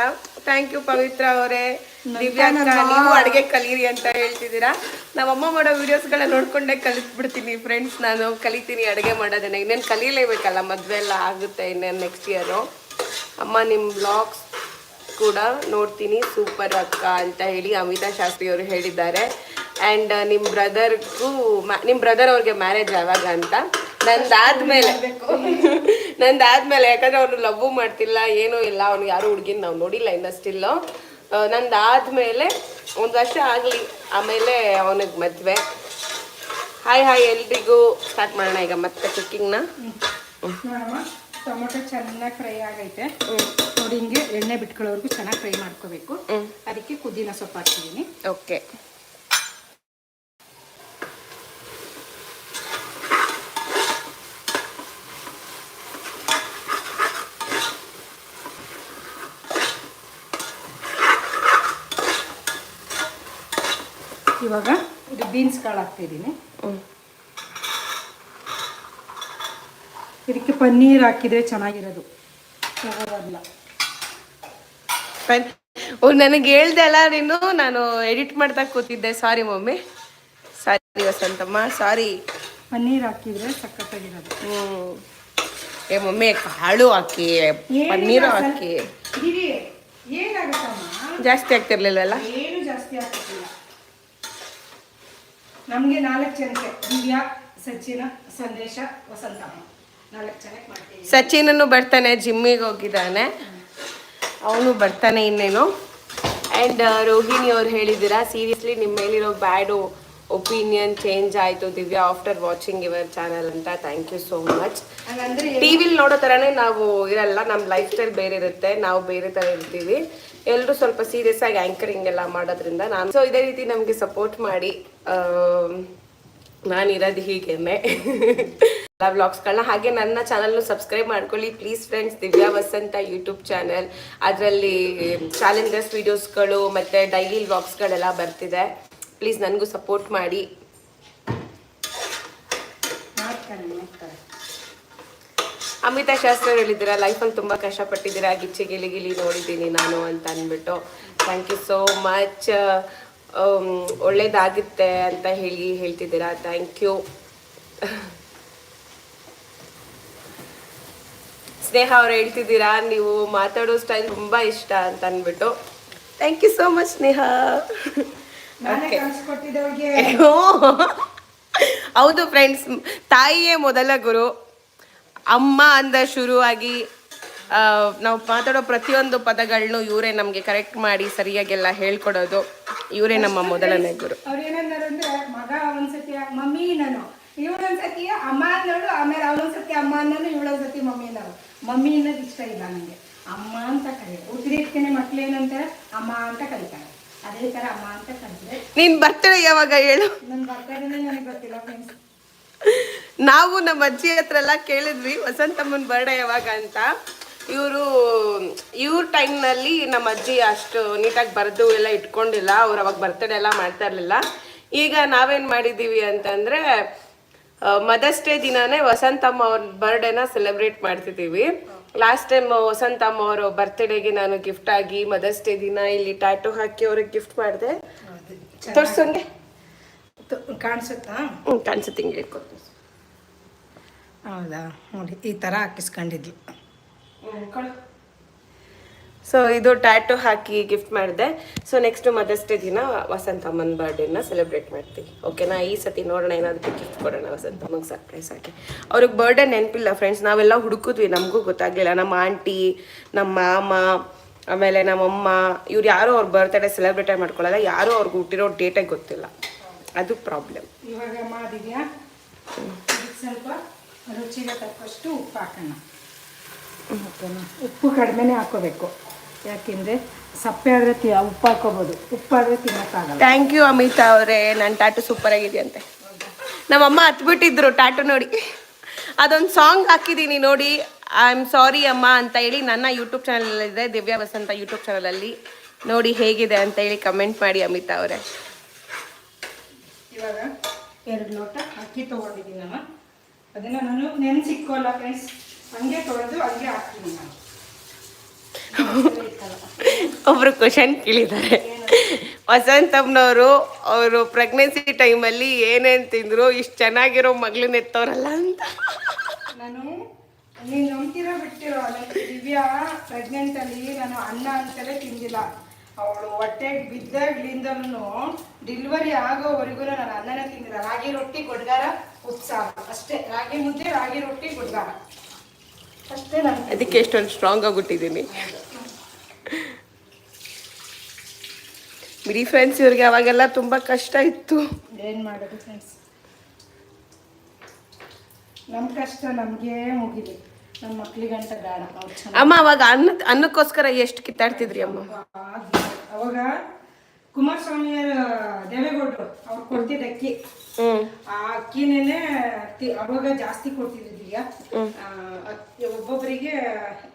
ಥ್ಯಾಂಕ್ ಯು ಪವಿತ್ರ ಅವರೇ. ದಿವ್ಯಾಕ್ಕ ನೀವು ಅಡುಗೆ ಕಲೀರಿ ಅಂತ ಹೇಳ್ತಿದ್ದೀರಾ? ನಮ್ಮಮ್ಮ ಮಾಡೋ ವಿಡಿಯೋಸ್ಗಳನ್ನ ನೋಡ್ಕೊಂಡೆ ಕಲಿತ್ಬಿಡ್ತೀನಿ ಫ್ರೆಂಡ್ಸ್ ನಾನು. ಕಲಿತೀನಿ ಅಡುಗೆ ಮಾಡೋದನ್ನ. ಇನ್ನೇನು ಕಲೀಲೇಬೇಕಲ್ಲ ಮದುವೆ ಎಲ್ಲ ಆಗುತ್ತೆ ಇನ್ನೇನು ನೆಕ್ಸ್ಟ್ ಇಯರು ಅಮ್ಮ ನಿಮ್ಮ ಬ್ಲಾಗ್ಸ್ ಕೂಡ ನೋಡ್ತೀನಿ. ಸೂಪರ್ ಅಕ್ಕ ಅಂತ ಹೇಳಿ ಅಮಿತಾ ಶಾಸ್ತ್ರಿ ಅವರು ಹೇಳಿದ್ದಾರೆ. ಆ್ಯಂಡ್ ನಿಮ್ಮ ಬ್ರದರ್ಗೂ ನಿಮ್ಮ ಬ್ರದರ್ ಅವ್ರಿಗೆ ಮ್ಯಾರೇಜ್ ಯಾವಾಗ ಅಂತ? ನಂದಾದ್ಮೇಲೆ. [LAUGHS] ನಂದಾದ್ಮೇಲೆ. ಯಾಕಂದ್ರೆ ಅವನು ಲವ್ ಮಾಡ್ತಿಲ್ಲ ಏನೂ ಇಲ್ಲ. ಅವ್ನು ಯಾರು ಹುಡುಗಿನ ನಾವು ನೋಡಿಲ್ಲ ಇನ್ನ ಸ್ಟಿಲ್ಲು ನಂದಾದ್ಮೇಲೆ ಒಂದು ವರ್ಷ ಆಗಲಿ. ಆಮೇಲೆ ಅವನಿಗೆ ಮದುವೆ. ಹಾಯ್ ಹಾಯ್ ಎಲ್ರಿಗೂ. ಸ್ಟಾರ್ಟ್ ಮಾಡೋಣ ಈಗ ಮತ್ತೆ ಕುಕ್ಕಿಂಗ್ನ ಟೊಮೊಟೊ ಚೆನ್ನಾಗಿ ಫ್ರೈ ಆಗೈತೆ. ನೋಡಿ ಹಿಂಗೆ ಎಣ್ಣೆ ಬಿಟ್ಕೊಳ್ಳೋವರೆಗೂ ಚೆನ್ನಾಗಿ ಫ್ರೈ ಮಾಡ್ಕೋಬೇಕು. ಅದಕ್ಕೆ ಕುದಿನ ಸೊಪ್ಪು ಹಾಕ್ತಿದ್ದೀನಿ ಓಕೆ. ಇವಾಗ ಇದು ಬೀನ್ಸ್ ಕಾಳು ಹಾಕ್ತಿದ್ದೀನಿ ಹ್ಞೂ ಇದಕ್ಕೆ ಪನ್ನೀರ್ ಹಾಕಿದ್ರೆ ಚೆನ್ನಾಗಿರೋದು. ತಗೋಬಾರ್ಲ್ಲ ಓ ನನಗೆ ಹೇಳ್ದೆ ಅಲ್ಲ ನೀನು? ನಾನು ಎಡಿಟ್ ಮಾಡ್ತಾ ಕೂತಿದ್ದೆ. Sorry mummy. Sorry Vasanthamma. Sorry paneer ಹಾಕಿದ್ರೆ ಸಖತ್ತಾಗಿರೋದು. ಹ್ಞೂ ಏ ಮಮ್ಮಿ ಕಾಳು ಹಾಕಿ ಪನ್ನೀರು ಹಾಕಿ. ಜಾಸ್ತಿ ಆಗ್ತಿರ್ಲಿಲ್ವಲ್ಲ ಏನು ಜಾಸ್ತಿ ಆಗ್ತಿಲ್ಲ ನಮಗೆ ನಾಲ್ಕು ಜನಕ್ಕೆ ದಿವ್ಯಾ ಸಚಿನ ಸಂದೇಶ ವಸಂತಮ್ಮ. ಸಚಿನನ್ನು ಬರ್ತಾನೆ ಜಿಮ್ಮಿಗೆ ಹೋಗಿದ್ದಾನೆ. ಅವನು ಬರ್ತಾನೆ ಇನ್ನೇನು. ಆ್ಯಂಡ್ ರೋಹಿಣಿ ಅವ್ರು ಹೇಳಿದ್ದೀರಾ ಸೀರಿಯಸ್ಲಿ ನಿಮ್ಮ ಮೇಲಿರೋ ಬ್ಯಾಡು ಒಪಿನಿಯನ್ ಚೇಂಜ್ ಆಯಿತು Divya after watching your channel ಅಂತ. ಥ್ಯಾಂಕ್ ಯು ಸೋ ಮಚ್ ಟಿ ವಿಲಿ ನೋಡೋ ಥರನೇ ನಾವು ಇರಲ್ಲ ನಮ್ಮ ಲೈಫ್ ಸ್ಟೈಲ್ ಬೇರೆ ಇರುತ್ತೆ ನಾವು ಬೇರೆ ಥರ ಇರ್ತೀವಿ. ಎಲ್ಲರೂ ಸ್ವಲ್ಪ ಸೀರಿಯಸ್ ಆಗಿ ಆ್ಯಂಕರಿಂಗ್ ಎಲ್ಲ ಮಾಡೋದ್ರಿಂದ ನಾನು ಸೊ ಇದೇ ರೀತಿ ನಮಗೆ ಸಪೋರ್ಟ್ ಮಾಡಿ ನಾನು ಇರೋದು ಹೀಗೇನೆ. ಎಲ್ಲ ವ್ಲಾಗ್ಸ್ಗಳನ್ನ ಹಾಗೆ ನನ್ನ ಚಾನಲ್ನು ಸಬ್ಸ್ಕ್ರೈಬ್ ಮಾಡ್ಕೊಳ್ಳಿ. Please friends Divya Vasantha YouTube channel. ಅದರಲ್ಲಿ ಚಾಲೆಂಜಸ್ ವೀಡಿಯೋಸ್ಗಳು ಮತ್ತು ಡೈಲಿ ವ್ಲಾಗ್ಸ್ಗಳೆಲ್ಲ ಬರ್ತಿದೆ. ಪ್ಲೀಸ್ ನನಗೂ ಸಪೋರ್ಟ್ ಮಾಡಿ. ಅಮಿತಾ ಶಾಸ್ತ್ರ ಹೇಳಿದ್ದೀರಾ ಲೈಫಲ್ಲಿ ತುಂಬ ಕಷ್ಟಪಟ್ಟಿದ್ದೀರಾ ಗಿಚ್ಚಿ ಗಿಲಿ ಗಿಲಿ ನೋಡಿದ್ದೀನಿ ನಾನು ಅಂತ ಅಂದ್ಬಿಟ್ಟು. ಥ್ಯಾಂಕ್ ಯು ಸೋ ಮಚ್ ಒಳ್ಳೇದಾಗುತ್ತೆ ಅಂತ ಹೇಳಿ ಹೇಳ್ತಿದ್ದೀರಾ? ಥ್ಯಾಂಕ್ ಯು ಸ್ನೇಹ ಅವ್ರು ಹೇಳ್ತಿದ್ದೀರಾ? ನೀವು ಮಾತಾಡೋ ಸ್ಟೈಲ್ ತುಂಬ ಇಷ್ಟ ಅಂತ ಅಂದ್ಬಿಟ್ಟು. Thank you so much Sneha. ಹೌದು ಫ್ರೆಂಡ್ಸ್ ತಾಯಿಯೇ ಮೊದಲ ಗುರು. ಅಮ್ಮ ಅಂದ ಶುರುವಾಗಿ ನಾವು ಮಾತಾಡೋ ಪ್ರತಿಯೊಂದು ಪದಗಳನ್ನು ಇವರೇ ನಮಗೆ ಕರೆಕ್ಟ್ ಮಾಡಿ ಸರಿಯಾಗೆಲ್ಲ ಹೇಳ್ಕೊಡೋದು. ಇವರೇ ನಮ್ಮ ಮೊದಲನೇ ಗುರು. ಅವ್ರು ಏನಂದಾರು ಅಂದ್ರೆ ಮಗ ಒಂದ್ಸತಿ ಮಮ್ಮಿ ನಾನು ಇವಳೊಂದ್ಸತಿ ಅಮ್ಮ ಅಂದಳು ಆಮೇಲೆ ಅವಳೊಂದ್ಸತಿ ಅಮ್ಮ ಅಂದನು ಇವಳೊಂದ್ಸತಿ ಮಮ್ಮಿ ಅಂದಳು ಮಮ್ಮಿ ಅನ್ನೋದು ಇಷ್ಟ ಇಲ್ಲ ನನಗೆ ಅಮ್ಮ ಅಂತ ಕರೀತಾರೆ. ಉದ್ರಿಕ್ತೇನೆ ಮಕ್ಳು ಏನಂತಾರೆ ಅಮ್ಮ ಅಂತ ಕರೀತಾರೆ. ಅದೇ ತರ ಅಮ್ಮ ಅಂತ ಕರೀತಾರೆ. ನೀನ್ ಬರ್ತಡೆ ಯಾವಾಗ ಹೇಳು? ನನ್ನ ಬರ್ತಾರೇನೆ ನನಗೆ ಗೊತ್ತಿಲ್ಲ ಫ್ರೆಂಡ್ಸ್ ನಾವು ನಮ್ಮ ಅಜ್ಜಿ ಹತ್ರ ಎಲ್ಲ ಕೇಳಿದ್ವಿ ವಸಂತಮ್ಮನ ಬರ್ಡೇ ಯಾವಾಗ ಅಂತ. ಇವರು ಇವ್ರ ಟೈಮ್ನಲ್ಲಿ ನಮ್ಮ ಅಜ್ಜಿ ಅಷ್ಟು ನೀಟಾಗಿ ಬರೆದು ಎಲ್ಲ ಇಟ್ಕೊಂಡಿಲ್ಲ. ಅವ್ರು ಅವಾಗ ಬರ್ತಡೇ ಎಲ್ಲ ಮಾಡ್ತಾ ಇರಲಿಲ್ಲ. ಈಗ ನಾವೇನು ಮಾಡಿದ್ದೀವಿ ಅಂತಂದರೆ ಮದರ್ಸ್ ಡೇ ದಿನನೇ ವಸಂತಮ್ಮ ಅವ್ರ ಬರ್ಡೇನ ಸೆಲೆಬ್ರೇಟ್ ಮಾಡ್ತಿದ್ದೀವಿ ಲಾಸ್ಟ್ ಟೈಮ್ ವಸಂತಮ್ಮ ಅವರು ಬರ್ತ್ಡೇಗೆ ನಾನು ಗಿಫ್ಟ್ ಆಗಿ ಮದರ್ಸ್ ಡೇ ದಿನ ಇಲ್ಲಿ ಟ್ಯಾಟು ಹಾಕಿ ಅವ್ರಿಗೆ ಗಿಫ್ಟ್ ಮಾಡಿದೆ. ತೋರ್ಸಂಗೆ ಕಾಣಿಸುತ್ತಾ? ಹ್ಞೂ ಕಾಣಿಸುತ್ತೆ ಹಿಂಗೆ ಹೌದಾ? ನೋಡಿ ಈ ಥರ ಹಾಕಿಸ್ಕೊಂಡಿದ್ವಿ ಸೊ ಇದು ಟ್ಯಾಟೋ ಹಾಕಿ ಗಿಫ್ಟ್ ಮಾಡಿದೆ. ಸೊ ನೆಕ್ಸ್ಟ್ ಮದರ್ಸ್ ಡೇ ದಿನ ವಸಂತಮ್ಮನ ಬರ್ಡೇನ ಸೆಲೆಬ್ರೇಟ್ ಮಾಡ್ತೀವಿ. ಓಕೆನಾ ಈ ಸತಿ ನೋಡೋಣ ಏನಾದರೂ ಗಿಫ್ಟ್ ಕೊಡೋಣ ವಸಂತಮ್ಮಂಗೆ ಸರ್ಪ್ರೈಸ್ ಹಾಕಿ. ಅವ್ರಿಗೆ ಬರ್ಡೇ ನೆನಪಿಲ್ಲ ಫ್ರೆಂಡ್ಸ್ ನಾವೆಲ್ಲ ಹುಡುಕಿದ್ವಿ ನಮಗೂ ಗೊತ್ತಾಗಲಿಲ್ಲ. ನಮ್ಮ ಆಂಟಿ ನಮ್ಮ ಮಾಮ ಆಮೇಲೆ ನಮ್ಮಮ್ಮ ಇವ್ರು ಯಾರೋ ಅವ್ರ ಬರ್ತ್ಡೇ ಸೆಲೆಬ್ರೇಟ್ ಮಾಡ್ಕೊಳ್ಳಲ್ಲ. ಯಾರೋ ಅವ್ರಿಗೆ ಹುಟ್ಟಿರೋ ಡೇಟೇ ಗೊತ್ತಿಲ್ಲ. ಅದು ಪ್ರಾಬ್ಲಮ್ ಇವಾಗ ಮಾಡಿದ್ಯಾ ಸ್ವಲ್ಪ ರುಚಿಗೆ ತಕ್ಕಷ್ಟು ಉಪ್ಪು ಹಾಕೋಣ ಓಕೆನಾ ಉಪ್ಪು ಕಡಿಮೆನೇ ಹಾಕೋಬೇಕು. ಯಾಕೆಂದರೆ ಸಪ್ಪೆ ಆದರೆ ತಿ ಉಪ್ಪು ಹಾಕೋಬಹುದು ಉಪ್ಪು ಆದರೆ ತಿನ್ನೋಕ್ಕಾಗಲ್ಲ. ಥ್ಯಾಂಕ್ ಯು ಅಮಿತಾ ಅವರೇ. ನನ್ನ ಟಾಟು ಸೂಪರ್ ಆಗಿದೆಯಂತೆ. ನಮ್ಮಮ್ಮ ಹತ್ಬಿಟ್ಟಿದ್ರು ಟ್ಯಾಟು ನೋಡಿ. ಅದೊಂದು ಸಾಂಗ್ ಹಾಕಿದ್ದೀನಿ ನೋಡಿ. ಐ ಆಮ್ ಸಾರಿ ಅಮ್ಮ ಅಂತ ಹೇಳಿ ನನ್ನ ಯೂಟ್ಯೂಬ್ ಚಾನಲಲ್ಲಿದೆ ದಿವ್ಯಾ ವಸಂತ ಯೂಟ್ಯೂಬ್ ಚಾನಲಲ್ಲಿ ನೋಡಿ ಹೇಗಿದೆ ಅಂತ ಹೇಳಿ ಕಮೆಂಟ್ ಮಾಡಿ ಅಮಿತಾ ಅವರೇ. ಇವಾಗ ಎರಡು ಲೋಟ ಅಕ್ಕಿ ತೊಗೊಂಡಿದ್ದೀನಿ ನಾನು ಅದನ್ನು ನಾನು ನೆನೆಸಿಕ್ಕೋಲ್ಲ ಫ್ರೆಂಡ್ಸ್ ಹಂಗೆ ತೊಳೆದು ಹಂಗೆ ಹಾಕ್ತೀನಿ ನಾನು. [LAUGHS] ಒಬ್ರು ಕ್ವಶನ್ ಕೇಳಿದ್ದಾರೆ. ವಸಂತಮ್ಮನವರು ಅವರು ಪ್ರೆಗ್ನೆನ್ಸಿ ಟೈಮಲ್ಲಿ ಏನೇನು ತಿಂದ್ರು ಇಷ್ಟು ಚೆನ್ನಾಗಿರೋ ಮಗಳನ್ನ ಎತ್ತವ್ರಲ್ಲ ಅಂತ. ನಾನು ನೀನು ನಂಬ್ತಿರೋ ಬಿಟ್ಟಿರೋ ದಿವ್ಯಾ ಪ್ರೆಗ್ನೆಂಟಲ್ಲಿ ನಾನು ಅನ್ನ ಅಂತಲೇ ತಿಂದಿಲ್ಲ. ಅವಳು ಹೊಟ್ಟೆಗೆ ಬಿದ್ದಾಗ್ಲಿಂದಲೂ ಡೆಲಿವರಿ ಆಗೋವರೆಗೂ ನಾನು ಅನ್ನನೇ ತಿಂದಿಲ್ಲ. ರಾಗಿ ರೊಟ್ಟಿ ಕೊಡ್ಗಾರ ಉತ್ಸಾಹ ಅಷ್ಟೇ. ರಾಗಿ ಮುದ್ದೆ ರಾಗಿ ರೊಟ್ಟಿ ನಾನು ಅದಕ್ಕೆ ಎಷ್ಟೊಂದು ಸ್ಟ್ರಾಂಗ್ ಆಗಿಬಿಟ್ಟಿದ್ದೀನಿ. ಬಿಡಿ ಫ್ರೆಂಡ್ಸ್ ಇವ್ರಿಗೆ ಅವಾಗೆಲ್ಲ ತುಂಬ ಕಷ್ಟ ಇತ್ತು. ಏನು ಮಾಡೋದು ಫ್ರೆಂಡ್ಸ್ ನಮ್ಮ ಕಷ್ಟ ನಮಗೆ ಮುಗಿಲಿ. ನಮ್ಮ ಮಕ್ಳಿಗಂತ ಬೇಡ ಅಮ್ಮ ಅವಾಗ ಅನ್ನ ಅನ್ನಕ್ಕೋಸ್ಕರ ಎಷ್ಟು ಕಿತ್ತಾಡ್ತಿದ್ರಿ ಅಮ್ಮ? ಅವಾಗ ಕುಮಾರಸ್ವಾಮಿಯವರು ದೇವೇಗೌಡರು ಅವ್ರು ಕೊಡ್ತಿದ್ದ ಅಕ್ಕಿ. ಹ್ಮ್ ಆ ಅಕ್ಕಿನೇನೆ ತಿ- ಅವಾಗ ಜಾಸ್ತಿ ಕೊಡ್ತಿದ್ದಿದ್ದೀಗ ಒಬ್ಬೊಬ್ಬರಿಗೆ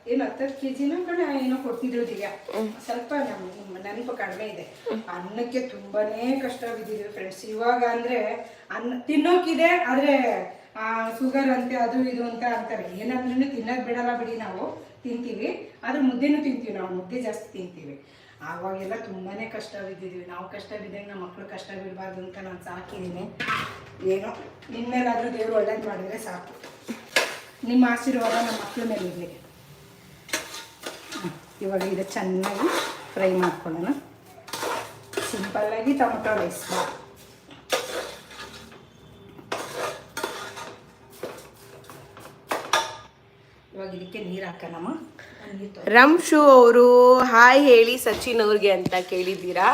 ಏನು ಹತ್ತತ್ತು ಕೆ ಜಿನ ಕಡೆ ಏನೋ ಕೊಡ್ತಿದ್ರು ಈಗ ಸ್ವಲ್ಪ ನಮ್ ನೆನಪು ಕಡಿಮೆ ಇದೆ. ಅನ್ನಕ್ಕೆ ತುಂಬಾನೇ ಕಷ್ಟ ಬಿದ್ದಿದ್ರು ಫ್ರೆಂಡ್ಸ್ ಇವಾಗ ಅಂದ್ರೆ ಅನ್ನ ತಿನ್ನೋಕಿದೆ ಆದ್ರೆ ಆ ಶುಗರ್ ಅಂತೆ ಅದು ಇದು ಅಂತ ಅಂತಾರೆ. ಏನಂದ್ರೂ ತಿನ್ನಕ್ ಬಿಡಲ್ಲ ಬಿಡಿ ನಾವು. ತಿಂತೀವಿ. ಆದ್ರೆ ಮುದ್ದೆನೂ ತಿಂತೀವಿ ನಾವು. ಮುದ್ದೆ ಜಾಸ್ತಿ ತಿಂತೀವಿ. ಆವಾಗೆಲ್ಲ ತುಂಬಾನೇ ಕಷ್ಟ ಬಿದ್ದಿದ್ವಿ. ನಾವು ಕಷ್ಟ ಬಿದ್ದಂಗೆ ನಮ್ಮ ಮಕ್ಕಳು ಕಷ್ಟ ಬಿಡಬಾರ್ದು ಅಂತ ನಾನು ಸಾಕಿದ್ದೀನಿ ಏನೋ ನಿಮ್ಮೇಲಾದರೂ ದೇವರು ಒಳ್ಳೇದು ಮಾಡಿದರೆ ಸಾಕು. ನಿಮ್ಮ ಆಶೀರ್ವಾದ ನಮ್ಮ ಮಕ್ಕಳ ಮೇಲೆ ಇರಲಿ. ಇವಾಗ ಇದು ಚೆನ್ನಾಗಿ ಫ್ರೈ ಮಾಡ್ಕೊಳ್ಳೋಣ. ಸಿಂಪಲ್ಲಾಗಿ ಟೊಮೊಟೊ ರೈಸ್. ಇವಾಗ ಇದಕ್ಕೆ ನೀರು ಹಾಕೋಣಮ್ಮ. ರಮ್ಶು ಅವರು ಹಾಯ್ ಹೇಳಿ ಸಚಿನ್ ಅವ್ರಿಗೆ ಅಂತ ಕೇಳಿದ್ದೀರಾ?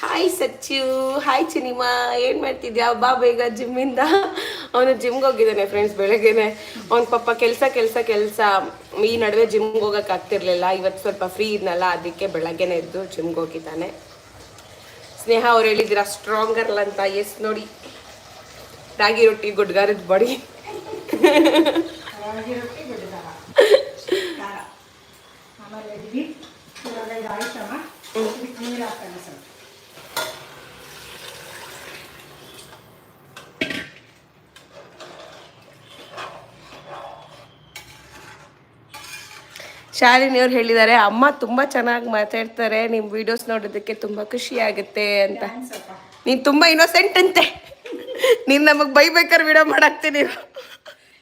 ಹಾಯ್ ಸಚ್ಚು ಹಾಯ್ ಚಿನಿಮಾ ಏನು ಮಾಡ್ತಿದ್ಯಾ? ಬಾ ಬೇಗ ಜಿಮ್ಮಿಂದ ಅವನು ಜಿಮ್ಗೆ ಹೋಗಿದ್ದಾನೆ ಫ್ರೆಂಡ್ಸ್ ಬೆಳಗ್ಗೆನೆ. ಅವ್ನ ಪಪ್ಪ ಕೆಲಸ ಕೆಲಸ ಕೆಲಸ. ಈ ನಡುವೆ ಜಿಮ್ಗೆ ಹೋಗಕ್ಕೆ ಆಗ್ತಿರ್ಲಿಲ್ಲ. ಇವತ್ತು ಸ್ವಲ್ಪ ಫ್ರೀ ಇದ್ನಲ್ಲ ಅದಕ್ಕೆ ಬೆಳಗ್ಗೆನೆ ಎದ್ದು ಜಿಮ್ಗೆ ಹೋಗಿದ್ದಾನೆ. ಸ್ನೇಹ ಅವ್ರು ಹೇಳಿದ್ದೀರಾ ಸ್ಟ್ರಾಂಗರ್ಲ್ ಅಂತ. ಎಸ್ ನೋಡಿ. ರಾಗಿ ರೊಟ್ಟಿ ಗುಡ್ಗಾರದ ಬಡಿ ರಾಗಿ ರೊಟ್ಟಿ ಬಿಡ್ದಾರ ಖಾರ ಆಮೇಲೆ ಇದೀವಿ ಇವಾಗ ಇದು ಆಯ್ತಮ್ಮ ಇದಕ್ಕೆ ನೀರು ಹಾಕೋಣ ಸ್ವಲ್ಪ. ಶಾಲಿನಿಯವ್ರು ಹೇಳಿದ್ದಾರೆ ಅಮ್ಮ ತುಂಬಾ ಚೆನ್ನಾಗಿ ಮಾತಾಡ್ತಾರೆ ನಿಮ್ಮ ವಿಡಿಯೋಸ್ ನೋಡೋದಕ್ಕೆ ತುಂಬಾ ಖುಷಿ ಆಗುತ್ತೆ ಅಂತ. ನೀನು ತುಂಬ ನೀನ್ ತುಂಬಾ ಇನ್ನೋಸೆಂಟ್ ಅಂತೆ. ನೀನು ನಮಗೆ ಬೈಬೇಕಾದ್ರೆ ವಿಡಿಯೋ ಮಾಡಾಕ್ತೀನಿ.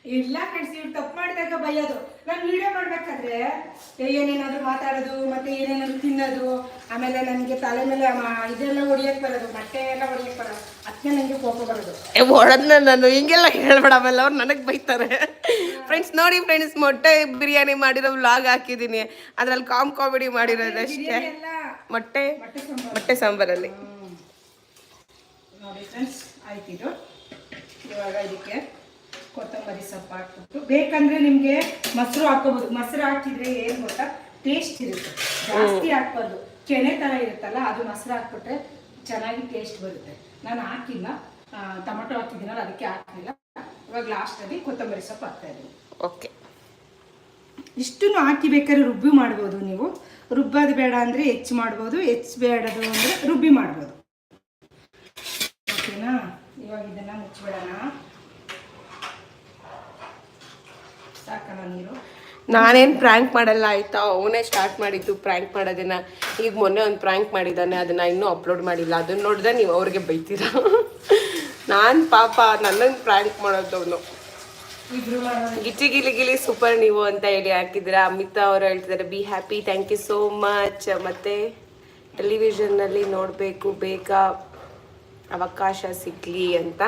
ಇಲ್ಲ ಫ್ರೆಂಡ್ಸ್ ಇವ್ರು ತಪ್ಪು ಮಾಡಿದಾಗ ಬೈಯೋದು. ನಾನು ವಿಡಿಯೋ ಮಾಡ್ಬೇಕಾದ್ರೆ ಏನೇನಾದ್ರು ಮಾತಾಡೋದು ಮತ್ತೆ ಏನೇನಾದ್ರು ತಿನ್ನೋದು ಆಮೇಲೆ ನನಗೆ ತಲೆ ಮೇಲೆ ಇದೆಲ್ಲ ಹೊಡಿಯಕ್ ಬರೋದು ಬಟ್ಟೆ ಎಲ್ಲ ಹೊಡಿಯಕ್ ಬರೋದು ನನಗೆ ಕೋಪ ಬರೋದು. ಒಡದ್ನ ನಾನು ಹಿಂಗೆಲ್ಲ ಹೇಳ್ಬೇಡ ಆಮೇಲೆ ಅವ್ರು ನನಗೆ ಬೈತಾರೆ. ಫ್ರೆಂಡ್ಸ್ ನೋಡಿ ಫ್ರೆಂಡ್ಸ್ ಮೊಟ್ಟೆ ಬಿರಿಯಾನಿ ಮಾಡಿರೋ ವ್ಲಾಗ್ ಹಾಕಿದ್ದೀನಿ. ಅದ್ರಲ್ಲಿ ಕಾಮ್ ಕಾಮಿಡಿ ಮಾಡಿರೋದು ಅಷ್ಟೇ. ಮೊಟ್ಟೆ ಮೊಟ್ಟೆ ಸಾಂಬಾರಲ್ಲಿ. ನೋಡಿ ಫ್ರೆಂಡ್ಸ್ ಆಯ್ತಿದು. ಇವಾಗ ಇದಕ್ಕೆ ಕೊತ್ತಂಬರಿ ಸೊಪ್ಪು ಹಾಕ್ಬಿಟ್ಟು ಬೇಕಂದ್ರೆ ನಿಮಗೆ ಮೊಸರು ಹಾಕೋಬಹುದು ಮೊಸರು ಹಾಕಿದ್ರೆ ಏನು ಗೊತ್ತಾ? ಟೇಸ್ಟ್ ಇರುತ್ತೆ. ಜಾಸ್ತಿ ಹಾಕ್ಬಾರ್ದು. ಕೆನೆ ಥರ ಇರುತ್ತಲ್ಲ ಅದು ಮೊಸರು ಹಾಕ್ಬಿಟ್ರೆ ಚೆನ್ನಾಗಿ ಟೇಸ್ಟ್ ಬರುತ್ತೆ. ನಾನು ಹಾಕಿಲ್ಲ. ಟೊಮೊಟೊ ಟೊಮಟೊ ಹಾಕಿದ್ದೀನಲ್ಲ ಅದಕ್ಕೆ ಹಾಕಲಿಲ್ಲ. ಇವಾಗ ಲಾಸ್ಟಲ್ಲಿ ಕೊತ್ತಂಬರಿ ಸೊಪ್ಪು ಹಾಕ್ತಾ ಇದ್ದೀನಿ. ಓಕೆ. ಇಷ್ಟನ್ನು ಹಾಕಿ ಬೇಕಾದ್ರೆ ರುಬ್ಬಿ ಮಾಡ್ಬೋದು ನೀವು. ರುಬ್ಬೋದು ಬೇಡ ಅಂದರೆ ಹೆಚ್ಚು ಮಾಡ್ಬೋದು. ಹೆಚ್ಚು ಬೇಡದು ಅಂದರೆ ರುಬ್ಬಿ ಮಾಡ್ಬೋದು. ಓಕೆನಾ ಇವಾಗ ಇದನ್ನು ಮುಚ್ಚಿಬಿಡೋಣ ಸಾಕಲ್ಲ ನೀರು? ನಾನೇನು ಪ್ರ್ಯಾಂಕ್ ಮಾಡಲ್ಲ, ಆಯ್ತಾ? ಅವನೇ ಸ್ಟಾರ್ಟ್ ಮಾಡಿದ್ದು ಪ್ರ್ಯಾಂಕ್ ಮಾಡೋದನ್ನ. ಈಗ ಮೊನ್ನೆ ಒಂದು ಪ್ರ್ಯಾಂಕ್ ಮಾಡಿದ್ದಾನೆ, ಅದನ್ನ ಇನ್ನೂ ಅಪ್ಲೋಡ್ ಮಾಡಿಲ್ಲ. ಅದನ್ನ ನೋಡಿದ್ರೆ ನೀವು ಅವ್ರಿಗೆ ಬೈತೀರಾ? ನಾನು ಪಾಪ ನನ್ನನ್ನು ಪ್ರ್ಯಾಂಕ್ ಮಾಡೋದು ಗಿಚಿ ಗಿಲಿ ಗಿಲಿ ಸೂಪರ್ ನೀವು ಅಂತ ಹೇಳಿ ಹಾಕಿದ್ರೆ ಅಮಿತಾ ಅವರು ಹೇಳ್ತಿದ್ದಾರೆ be happy thank you so much ಮತ್ತೆ ಟೆಲಿವಿಷನ್ನಲ್ಲಿ ನೋಡಬೇಕು, ಬೇಗ ಅವಕಾಶ ಸಿಗ್ಲಿ ಅಂತ.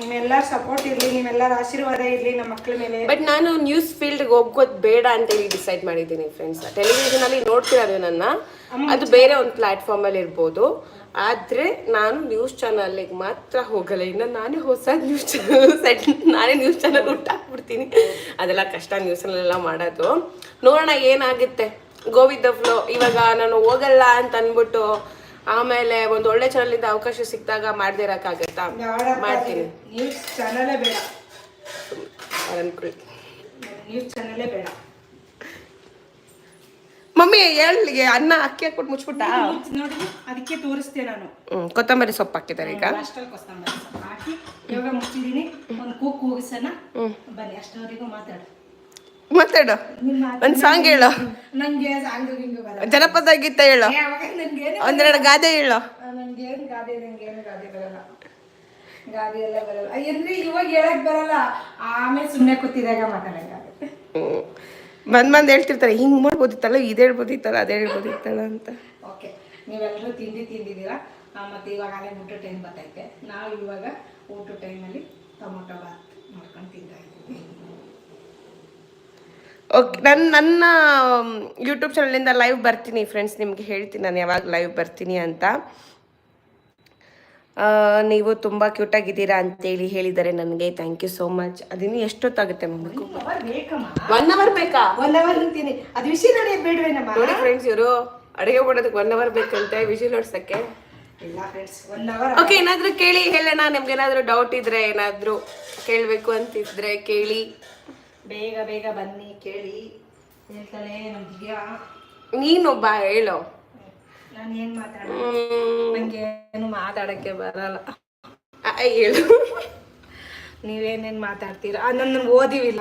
ನಿಮ್ಮೆಲ್ಲರ ಸಪೋರ್ಟ್ ಇರಲಿ ನಿಮ್ಮೆಲ್ಲರ ಆಶೀರ್ವಾದ ಇರಲಿ ನಮ್ಮ ಮಕ್ಕಳ ಮೇಲೆ. ಬಟ್ ನಾನು ನ್ಯೂಸ್ ಫೀಲ್ಡ್ಗೆ ಹೋಗೋದು ಬೇಡ ಅಂತ ಹೇಳಿ ಡಿಸೈಡ್ ಮಾಡಿದ್ದೀನಿ ಫ್ರೆಂಡ್ಸ್ ಟೆಲಿವಿಷನ್ ಅಲ್ಲಿ ನೋಡ್ತಿರೋದು ನನ್ನ. ಅದು ಬೇರೆ ಒಂದು ಪ್ಲಾಟ್ಫಾರ್ಮ್ ಅಲ್ಲಿ ಇರ್ಬೋದು. ಆದ್ರೆ ನಾನು ನ್ಯೂಸ್ ಚಾನಲ್ಗೆ ಮಾತ್ರ ಹೋಗಲ್ಲ. ಇನ್ನು ನಾನೇ ಹೊಸ ನ್ಯೂಸ್ ಚಾನಲ್ ಸೆಟ್ ನಾನೇ ನ್ಯೂಸ್ ಚಾನಲ್ ಹುಟ್ಟಾಕ್ಬಿಡ್ತೀನಿ ಅದೆಲ್ಲ ಕಷ್ಟ ನ್ಯೂಸ್ ನ್ಯೂಸಲ್ಲೆಲ್ಲ ಮಾಡೋದು. ನೋಡೋಣ ಏನಾಗುತ್ತೆ. ಗೋವಿಂದ ಫ್ಲೋ ಇವಾಗ ನಾನು ಹೋಗಲ್ಲ ಅಂತ ಅಂದ್ಬಿಟ್ಟು ಆಮೇಲೆ ಒಂದು ಒಳ್ಳೆ ಚಾನಲಿಂದ ಅವಕಾಶ ಸಿಕ್ಕಿದಾಗ ಮಾಡದೇ ಇರೋಕ್ಕಾಗತ್ತಾ? ಮಾಡ್ತೀನಿ. ನ್ಯೂಸ್ ಚಾನಲೇ ಬೇಡ. ಅನ್ಕೊಳ್ಳಿ ನ್ಯೂಸ್ ಚಾನಲೇ ಬೇಡ. ಮಮ್ಮಿ ಹೇಳಿಗೆ ಅನ್ನ ಅಕ್ಕಿ ಹಾಕ್ಬಿಟ್ಟು ಮುಚ್ಬಿಟ್ಟ? ನೋಡಿ ಅದಕ್ಕೆ ತೋರಿಸ್ತೆ ನಾನು. ಹ್ಮ್ ಕೊತ್ತಂಬರಿ ಸೊಪ್ಪು ಹಾಕಿದ್ದಾರೆ ಈಗ. ಕೊತ್ತಂಬರಿ ಸೊಪ್ಪು ಹಾಕಿ ಇವಾಗ ಮುಚ್ಚಿದೀನಿ ಒಂದು ಕೂಗ್ ಕೂಗಿಸೋಣ ಬನ್ನಿ ಅಷ್ಟವರೆಗೂ ಮಾತಾಡು. ಮಾತಾಡು. ಒಂದು ಸಾಂಗ್ ಹೇಳು. ಜನಪದ ಗೀತೆ ಹೇಳು. ಒಂದೆರಡು ಗಾದೆ ಹೇಳು. ನನ್ಗೇನು ಗಾದೆ ನಂಗೇನು ಗಾದೆ ಬರಲ್ಲ. ಗಾದೆ ಎಲ್ಲ ಬರಲ್ಲ. ಅಂದ್ರೆ ಇವಾಗ ಹೇಳಕ್ ಬರಲ್ಲ. ಆಮೇಲೆ ಸುಮ್ಮನೆ ಕೂತಿದಾಗ ಹ್ಮ್. ಬಂದ್ ಬಂದ್ ಹೇಳ್ತಿರ್ತಾರೆ ಹಿಂಗ್ ಮಾಡ್ಬೋದಿತ್ತಲ್ಲ ಇದ್ ಹೇಳ್ಬೋದಿತ್ತಲ್ಲ ಅದೇ ಹೇಳ್ಬೋದಿತ್ತಲ್ಲ ಅಂತ. ಓಕೆ ನೀವೆಲ್ಲರೂ ತಿಂಡಿ ತಿಂದಿದ್ದೀರಾ? ಮತ್ತು ಇವಾಗ ಅಲ್ಲೇ ಊಟ ಟೈಮ್ ಬರ್ತೈತೆ. ನಾವು ಇವಾಗ ಊಟ ಟೈಮಲ್ಲಿ ಟೊಮೊಟೊ ಬಾತ್ ಮಾಡ್ಕೊಂಡು ತಿಂತಾ ಓಕೆ ನನ್ನ ನನ್ನ ಯೂಟ್ಯೂಬ್ ಚಾನಲಿಂದ ಲೈವ್ ಬರ್ತೀನಿ ಫ್ರೆಂಡ್ಸ್ ನಿಮಗೆ ಹೇಳ್ತೀನಿ ನಾನು ಯಾವಾಗ ಲೈವ್ ಬರ್ತೀನಿ ಅಂತ. ಆ, ನೀವು ತುಂಬ ಕ್ಯೂಟಾಗಿದ್ದೀರಾ ಅಂತೇಳಿ ಹೇಳಿದ್ದಾರೆ ನನಗೆ ಥ್ಯಾಂಕ್ ಯು ಸೋ ಮಚ್ ಅದಿನ್ನು ಎಷ್ಟೊತ್ತಾಗುತ್ತೆ ಮಗು ಒನ್ ಅವರ್ ಬೇಕಾ ಒನ್ ಅವರ್ ಅಂತೀನಿ. ಅದು ವಿಷಯ ನಡೆಯೋದು ಬೇಡವೇನಮ್ಮ ನೋಡಿ ಫ್ರೆಂಡ್ಸ್ ಇವರು ಅಡುಗೆ ಮಾಡೋದಕ್ಕೆ ಒನ್ ಅವರ್ ಬೇಕಂತೆ ವಿಷಯ ನೋಡ್ಸೋಕ್ಕೆ. ಇಲ್ಲ ಫ್ರೆಂಡ್ಸ್ ಒನ್ ಅವರ್ ಓಕೆ ಏನಾದರೂ ಕೇಳಿ ಹೇಳೋಣ ನಿಮ್ಗೆ ಏನಾದರೂ ಡೌಟ್ ಇದ್ರೆ ಏನಾದರೂ ಕೇಳಬೇಕು ಅಂತಿದ್ರೆ ಕೇಳಿ. ಬೇಗ ಬೇಗ ಬನ್ನಿ ಕೇಳಿ. ಹೇಳ್ತಾಳೆ ನಮ್ಗೆ ನೀನು ಬಾ ಹೇಳು. ನಾನು ಏನು ಮಾತಾಡ ನನಗೆ ನಂಗೆ ಏನು ಮಾತಾಡಕ್ಕೆ ಬರಲ್ಲ. ಹೇಳು. ನೀವೇನೇನು ಮಾತಾಡ್ತೀರಾ? ನನ್ನ ಓದಿವಿಲ್ಲ.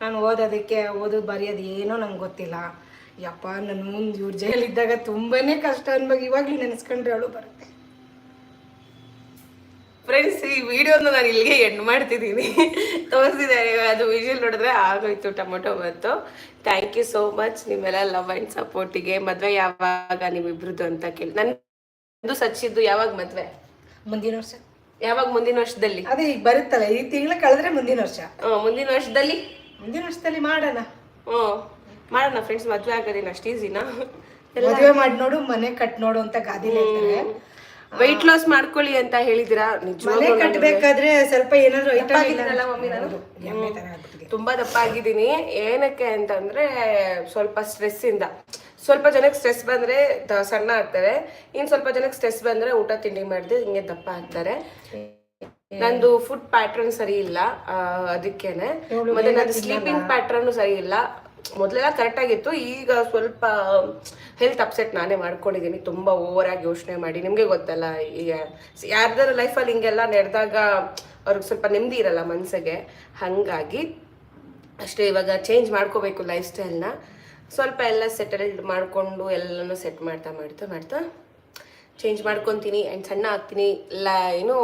ನಾನು ಓದೋದಕ್ಕೆ ಓದೋದು ಬರೆಯೋದು ಏನೋ ನಂಗೆ ಗೊತ್ತಿಲ್ಲ. ಯಪ್ಪ ನಾನು ಮುಂದೆ ಇವ್ರ ಜೈಲಿದ್ದಾಗ ತುಂಬಾನೇ ಕಷ್ಟ ಅನ್ಬೇಕು ಇವಾಗಲೂ ನೆನೆಸ್ಕೊಂಡ್ರೆ ಅವಳು ಬರುತ್ತೆ. ಫ್ರೆಂಡ್ಸ್ ಈ ವಿಡಿಯೋನ ನಾನು ಇಲ್ಲಿಗೆ ಎಂಡ್ ಮಾಡ್ತಿದ್ದೀನಿ. ತೋರಿಸಿದ್ದಾರೆ ಅದು ವಿಜುವಲ್ ನೋಡಿದ್ರೆ ಆಗೋಯ್ತು ಟೊಮೊಟೊ ಬಂತು. ಥ್ಯಾಂಕ್ ಯು ಸೋ ಮಚ್ ನಿಮ್ಮೆಲ್ಲ ಲವ್ ಆ್ಯಂಡ್ ಸಪೋರ್ಟಿಗೆ ಮದುವೆ ಯಾವಾಗ ನಿಮ್ಮಿಬ್ರದ್ದು ಅಂತ ಕೇಳಿ. ನಂದು ಸಚ್ಚಿದ್ದು ಯಾವಾಗ ಮದುವೆ? ಮುಂದಿನ ವರ್ಷ. ಯಾವಾಗ ಮುಂದಿನ ವರ್ಷದಲ್ಲಿ? ಅದೇ ಈಗ ಬರುತ್ತಲ್ಲ ಈ ತಿಂಗಳು ಕಳೆದ್ರೆ ಮುಂದಿನ ವರ್ಷ. ಹ್ಮ್, ಮುಂದಿನ ವರ್ಷದಲ್ಲಿ? ಮುಂದಿನ ವರ್ಷದಲ್ಲಿ ಮಾಡೋಣ. ಹ್ಞೂ ಮಾಡೋಣ ಫ್ರೆಂಡ್ಸ್ ಮದುವೆ ಆಗೋದೇನು ಅಷ್ಟು ಈಸಿನಾ ಮದುವೆ ಮಾಡಿ ನೋಡು ಮನೆ ಕಟ್ ನೋಡು ಅಂತ ಗಾದಿಲೇ ವೆಯ್ಟ್ ಲಾಸ್ ಮಾಡ್ಕೊಳ್ಳಿ ಅಂತ ಹೇಳಿದಿರಾ ಮನೆ ಕಟ್ಟಬೇಕಾದ್ರೆ ಸ್ವಲ್ಪ ಏನಾದ್ರು ಐಟಮ್ ಆಗಿದ್ದೀನಲ್ಲ ಮಮ್ಮಿ ನಾನು? ತುಂಬಾ ದಪ್ಪ ಆಗಿದ್ದೀನಿ ಏನಕ್ಕೆ ಅಂತಂದ್ರೆ ಸ್ವಲ್ಪ ಸ್ಟ್ರೆಸ್ ಇಂದ. ಸ್ವಲ್ಪ ಜನಕ್ಕೆ ಸ್ಟ್ರೆಸ್ ಬಂದ್ರೆ ದ- ಸಣ್ಣ ಆಗ್ತಾರೆ. ಇನ್ ಸ್ವಲ್ಪ ಜನಕ್ಕೆ ಸ್ಟ್ರೆಸ್ ಬಂದ್ರೆ ಊಟ ತಿಂಡಿ ಮಾಡಿದ್ರೆ ಹಿಂಗೆ ದಪ್ಪ ಆಗ್ತಾರೆ. ನಂದು ಫುಡ್ ಪ್ಯಾಟ್ರನ್ ಸರಿ ಇಲ್ಲ ಆ, ಅದಕ್ಕೇನೆ. ಮತ್ತೆ ನಂದು ಸ್ಲೀಪಿಂಗ್ ಪ್ಯಾಟ್ರನ್ ಸರಿ ಇಲ್ಲ. ಮೊದಲೆಲ್ಲ ಕರೆಕ್ಟಾಗಿತ್ತು ಈಗ ಸ್ವಲ್ಪ ಹೆಲ್ತ್ ಅಪ್ಸೆಟ್ ನಾನೇ ಮಾಡ್ಕೊಂಡಿದ್ದೀನಿ ತುಂಬ ಓವರ್ ಆಗಿ ಯೋಚನೆ ಮಾಡಿ. ನಿಮಗೆ ಗೊತ್ತಲ್ಲ, ಈಗ ಯಾರ್ದಾರು ಲೈಫಲ್ಲಿ ಹಿಂಗೆಲ್ಲ ನಡೆದಾಗ ಅವ್ರಿಗೆ ಸ್ವಲ್ಪ ನೆಮ್ಮದಿ ಇರಲ್ಲ ಮನಸ್ಸಿಗೆ ಹಾಗಾಗಿ ಅಷ್ಟೇ ಇವಾಗ ಚೇಂಜ್ ಮಾಡ್ಕೋಬೇಕು ಲೈಫ್ ಸ್ಟೈಲ್ನ ಸ್ವಲ್ಪ ಎಲ್ಲ ಸೆಟಲ್ಡ್ ಮಾಡಿಕೊಂಡು ಎಲ್ಲನೂ ಸೆಟ್ ಮಾಡ್ತಾ ಮಾಡ್ತಾ ಮಾಡ್ತಾ ಚೇಂಜ್ ಮಾಡ್ಕೊತೀನಿ ಆ್ಯಂಡ್ ಸಣ್ಣ ಆಗ್ತೀನಿ. ಇಲ್ಲ, ಏನು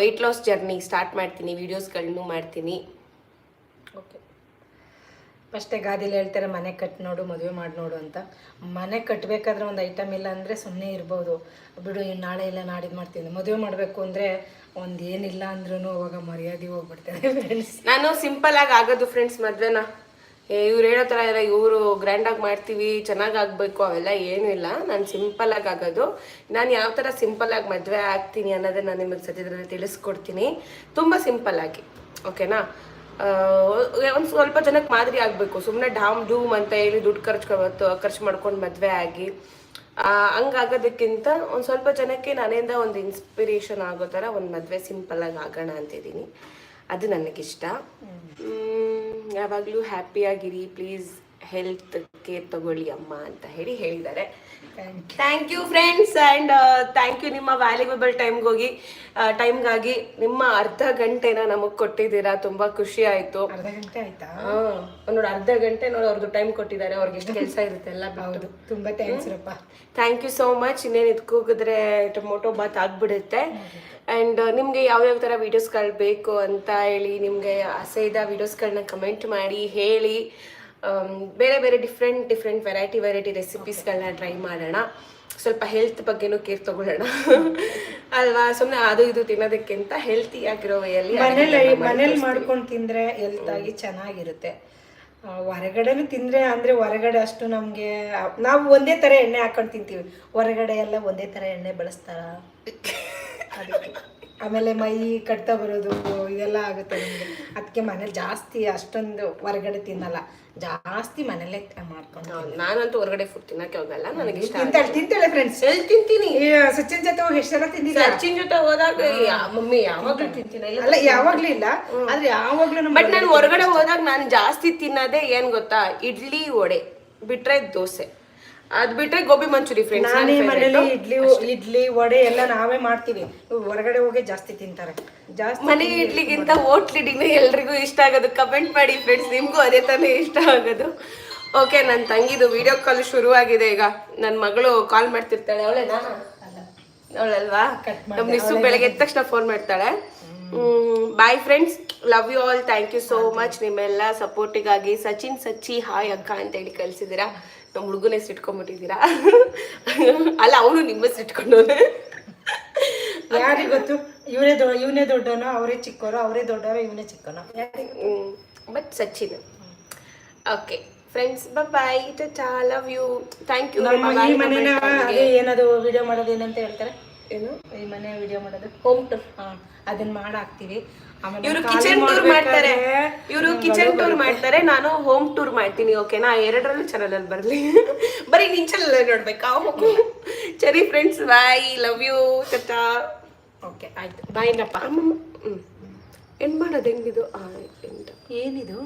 ವೆಯ್ಟ್ ಲಾಸ್ ಜರ್ನಿ ಸ್ಟಾರ್ಟ್ ಮಾಡ್ತೀನಿ. ವೀಡಿಯೋಸ್ಗಳನ್ನು ಮಾಡ್ತೀನಿ. ಓಕೆ ಫಸ್ಟೇ ಗಾದಿಲಿ ಹೇಳ್ತಾರೆ, ಮನೆ ಕಟ್ ನೋಡು, ಮದುವೆ ಮಾಡಿ ನೋಡು ಅಂತ. ಮನೆ ಕಟ್ಟಬೇಕಾದ್ರೆ ಒಂದು ಐಟಮ್ ಇಲ್ಲ ಅಂದರೆ ಸುಮ್ಮನೆ ಇರ್ಬೋದು. ಬಿಡು ನಾಳೆ ಇಲ್ಲ, ನಾಡಿದ್ ಮಾಡ್ತೀನಿ. ಮದುವೆ ಮಾಡಬೇಕು ಅಂದರೆ ಒಂದು ಏನಿಲ್ಲ ಅಂದ್ರೂ ಅವಾಗ ಮರ್ಯಾದೆ ಹೋಗ್ಬಿಡ್ತಾರೆ ಫ್ರೆಂಡ್ಸ್ ನಾನು ಸಿಂಪಲ್ ಆಗಿ ಆಗೋದು ಫ್ರೆಂಡ್ಸ್ ಮದ್ವೆನ. ಇವ್ರು ಹೇಳೋ ಥರ ಎಲ್ಲ ಇವರು ಗ್ರ್ಯಾಂಡಾಗಿ ಮಾಡ್ತೀವಿ, ಚೆನ್ನಾಗಿ ಆಗಬೇಕು, ಅವೆಲ್ಲ ಏನೂ ಇಲ್ಲ. ನಾನು ಸಿಂಪಲ್ ಆಗಿ ಆಗೋದು. ನಾನು ಯಾವ ಥರ ಸಿಂಪಲ್ ಆಗಿ ಮದುವೆ ಆಗ್ತೀನಿ ಅನ್ನೋದನ್ನ ನಾನು ನಿಮಗೆ ಸದ್ಯದಲ್ಲಿ ತಿಳಿಸ್ಕೊಡ್ತೀನಿ. ತುಂಬ ಆಗಿ. ಓಕೆನಾ ಒಂದು ಸ್ವಲ್ಪ ಜನಕ್ಕೆ ಮಾದರಿ ಆಗಬೇಕು. ಸುಮ್ಮನೆ ಡಾಮ್ ಡೂಮ್ ಅಂತ ಹೇಳಿ ದುಡ್ಡು ಖರ್ಚು ಖರ್ಚು ಮಾಡ್ಕೊಂಡು ಮದುವೆ ಆಗಿ. ಆ, ಹಂಗಾಗೋದಕ್ಕಿಂತ ಒಂದು ಸ್ವಲ್ಪ ಜನಕ್ಕೆ ನನ್ನಿಂದ ಒಂದು ಇನ್ಸ್ಪಿರೇಷನ್ ಆಗೋ ಥರ ಒಂದು ಮದುವೆ ಸಿಂಪಲ್ ಆಗಿ ಆಗೋಣ ಅಂತಿದ್ದೀನಿ. ಅದು ನನಗಿಷ್ಟ. ಯಾವಾಗಲೂ ಹ್ಯಾಪಿಯಾಗಿರಿ ಪ್ಲೀಸ್ ಹೆಲ್ತ್ ಕೇರ್ ತಗೊಳ್ಳಿ ಅಮ್ಮ ಅಂತ ಹೇಳಿ ಹೇಳಿದ್ದಾರೆ. Thank you friends and thank you ನಿಮ್ಮ ವ್ಯಾಲ್ಯೂಬಲ್ ಟೈಮ್ಗೋಗಿ ಟೈಮ್ಗಾಗಿ ನಿಮ್ಮ ಅರ್ಧ ಗಂಟೆನ ನಮಗೆ ಕೊಟ್ಟಿದ್ದೀರಾ? ತುಂಬಾ ಖುಷಿ ಆಯ್ತು. ಅರ್ಧ ಗಂಟೆ ಆಯ್ತಾ? ನೋಡಿ ಅರ್ಧ ಗಂಟೆ ನೋಡಿ ಅವ್ರದ್ದು ಟೈಮ್ ಕೊಟ್ಟಿದ್ದಾರೆ. ಅವ್ರಿಗೆ ಎಷ್ಟು ಕೆಲಸ ಇರುತ್ತೆ ಎಲ್ಲ ಹೌದು ತುಂಬ ಥ್ಯಾಂಕ್ಸ್ ರಪ್ಪ. ಥ್ಯಾಂಕ್ ಯು ಸೋ ಮಚ್ ಇನ್ನೇನು ಇದ್ಕೋಗಿದ್ರೆ ಟೊಮೊಟೊ ಬಾತ್ ಆಗ್ಬಿಡುತ್ತೆ. ಆ್ಯಂಡ್ ನಿಮಗೆ ಯಾವ್ಯಾವ ಥರ ವೀಡಿಯೋಸ್ಗಳು ಬೇಕು ಅಂತ ಹೇಳಿ ನಿಮಗೆ ಆಸೆ ಇದ್ದ ವೀಡಿಯೋಸ್ಗಳನ್ನ ಕಮೆಂಟ್ ಮಾಡಿ ಹೇಳಿ. ಬೇರೆ ಬೇರೆ ಡಿಫ್ರೆಂಟ್ ಡಿಫ್ರೆಂಟ್ ವೆರೈಟಿ ವೆರೈಟಿ ರೆಸಿಪೀಸ್ಗಳನ್ನ ಟ್ರೈ ಮಾಡೋಣ. ಸ್ವಲ್ಪ ಹೆಲ್ತ್ ಬಗ್ಗೆನೂ ಕೇರ್ ತಗೊಳ್ಳೋಣ. [LAUGHS] ಅಲ್ವಾ? ಸುಮ್ಮನೆ ಅದು ಇದು ತಿನ್ನೋದಕ್ಕಿಂತ ಹೆಲ್ತಿ ಆಗಿರೋ ವೈಯಲ್ಲಿ ಮನೇಲಿ ಮನೇಲಿ ಮಾಡ್ಕೊಂಡು ತಿಂದರೆ ಹೆಲ್ತಾಗಿ ಚೆನ್ನಾಗಿರುತ್ತೆ. ಹೊರಗಡೆನೂ ತಿಂದರೆ ಅಂದರೆ ಹೊರಗಡೆ ಅಷ್ಟು ನಮಗೆ ನಾವು ಒಂದೇ ಥರ ಎಣ್ಣೆ ಹಾಕೊಂಡು ತಿಂತೀವಿ. ಹೊರಗಡೆ ಎಲ್ಲ ಒಂದೇ ಥರ ಎಣ್ಣೆ ಬಳಸ್ತಾರ? [LAUGHS] ಅದಕ್ಕೆ. ಆಮೇಲೆ ಮೈ ಕಟ್ತಾ ಬರೋದು ಇದೆಲ್ಲ ಆಗುತ್ತೆ ನಮಗೆ. ಅದಕ್ಕೆ ಮನೇಲಿ ಜಾಸ್ತಿ ಅಷ್ಟೊಂದು ಹೊರಗಡೆ ತಿನ್ನಲ್ಲ. ಜಾಸ್ತಿ ಮನೇಲೆ ಮಾಡ್ಕೊಂಡು ನಾನಂತೂ ಹೊರಗಡೆ ಫುಡ್ ತಿನ್ನಕ್ಕೆ ಹೋಗಲ್ಲ ನನಗೆ ಇಷ್ಟ ತಿಂತಾಳೆ ತಿಂತಾಳೆ ಫ್ರೆಂಡ್ಸ್ ಎಲ್ಲಿ ತಿಂತೀನಿ. ಸಚಿನ್ ಜೊತೆ ಹೋಗಿ ತಿಂತೀನಿ ಸಲ ತಿಂದಿಲ್ಲ ಸಚಿನ್ ಜೊತೆ ಹೋದಾಗ ಮಮ್ಮಿ ಯಾವಾಗಲೂ ತಿಂತೀನಿ ಇಲ್ಲ ಅಲ್ಲ ಯಾವಾಗ್ಲೂ ಇಲ್ಲ ಆದ್ರೆ ಯಾವಾಗ್ಲೂ ಬಟ್ ನಾನು ಹೊರಗಡೆ ಹೋದಾಗ ನಾನು ಜಾಸ್ತಿ ತಿನ್ನೋದೇ ಏನ್ ಗೊತ್ತಾ? ಇಡ್ಲಿ ವಡೆ ಬಿಟ್ರೆ ದೋಸೆ. ಅದ್ ಬಿಟ್ರೆ ಗೋಬಿ ಮಂಚೂರಿ ಫ್ರೆಂಡ್ಸ್ ನಾನೇ ಮನೇಲಿ ಇಡ್ಲಿ ಇಡ್ಲಿ ವಡೆ ಎಲ್ಲ ನಾವೇ ಮಾಡ್ತೀವಿ. ಹೊರಗಡೆ ಹೋಗಿ ಜಾಸ್ತಿ ತಿಂತಾರೆ. ಜಾಸ್ತಿ ಮನೆ ಇಡ್ಲಿಗಿಂತ ಹೋಟ್ಲ್ ಇಡ್ಲಿನೇ ಎಲ್ರಿಗೂ ಇಷ್ಟ ಆಗೋದು. ಕಮೆಂಟ್ ಮಾಡಿ ಫ್ರೆಂಡ್ಸ್ ನಿಮ್ಗೂ ಅದೇ ತಾನೇ ಇಷ್ಟ ಆಗೋದು. ಓಕೆ ನನ್ನ ತಂಗಿದು ವಿಡಿಯೋ ಕಾಲ್ ಶುರು ಆಗಿದೆ ಈಗ. ನನ್ನ ಮಗಳು ಕಾಲ್ ಮಾಡ್ತಿರ್ತಾಳೆ. ಅವಳೇನಾ ಅವಳಲ್ವಾ? ನಮ್ಮ ನಿಸ್ಸು ಬೆಳಗ್ಗೆ ಎದ್ದ ತಕ್ಷಣ ಫೋನ್ ಮಾಡ್ತಾಳೆ. Bye friends love you all thank you so much ನಿಮ್ಮೆಲ್ಲ ಸಪೋರ್ಟಿಗಾಗಿ ಸಚಿನ್ ಸಚ್ಚಿ ಹಾಯ್ ಅಕ್ಕ ಅಂತ ಹೇಳಿ ಕಳ್ಸಿದ್ದೀರಾ. ನಮ್ಮ ಹುಡುಗನ ಹೆಸರು ಇಟ್ಕೊಂಡ್ಬಿಟ್ಟಿದ್ದೀರಾ ಅಲ್ಲ ಅವನು ನಿಮ್ಮ ಹೆಸರು ಇಟ್ಕೊಂಡವನೆ ಯಾರಿಗೆ ಗೊತ್ತು? ಇವರೇ ದೊ ಇವನೇ ದೊಡ್ಡವನು ಅವರೇ ಚಿಕ್ಕವರು ಅವರೇ ದೊಡ್ಡವರು ಇವನೇ ಚಿಕ್ಕವನು but Sachin. Okay friends bye tata love you thank you ಈ ಮನೇನ ಏನದು ವಿಡಿಯೋ ಮಾಡೋದು ಏನಂತ ಹೇಳ್ತಾರೆ? ಏನು? ಈ ಮನೆ ವಿಡಿಯೋ ಮಾಡೋದು? ಹೋಮ್ ಟೂರ್ ಹಾಂ ಅದನ್ನು ಮಾಡಾಕ್ತೀವಿ. ಇವರು ಕಿಚನ್ ಟೂರ್ ಮಾಡ್ತಾರೆ. ಇವರು ಕಿಚನ್ ಟೂರ್ ಮಾಡ್ತಾರೆ. ನಾನು ಹೋಮ್ ಟೂರ್ ಮಾಡ್ತೀನಿ ಓಕೆನಾ ಎರಡರಲ್ಲೂ ಚಾನಲ್ ಅಲ್ಲಿ ಬರಲಿ. ಬರೀ ನಿನ್ ಚಾನಲ್ ನೋಡ್ಬೇಕಾ? ಸರಿ friends bye love you tata okay ಆಯ್ತು. ಬಾಯ್ ನಪ್ಪ. ಹ್ಞೂ ಎಂಡ್ ಮಾಡೋದು ಹೆಂಗಿದು? ಆ ಎಂಡ್ ಏನಿದು?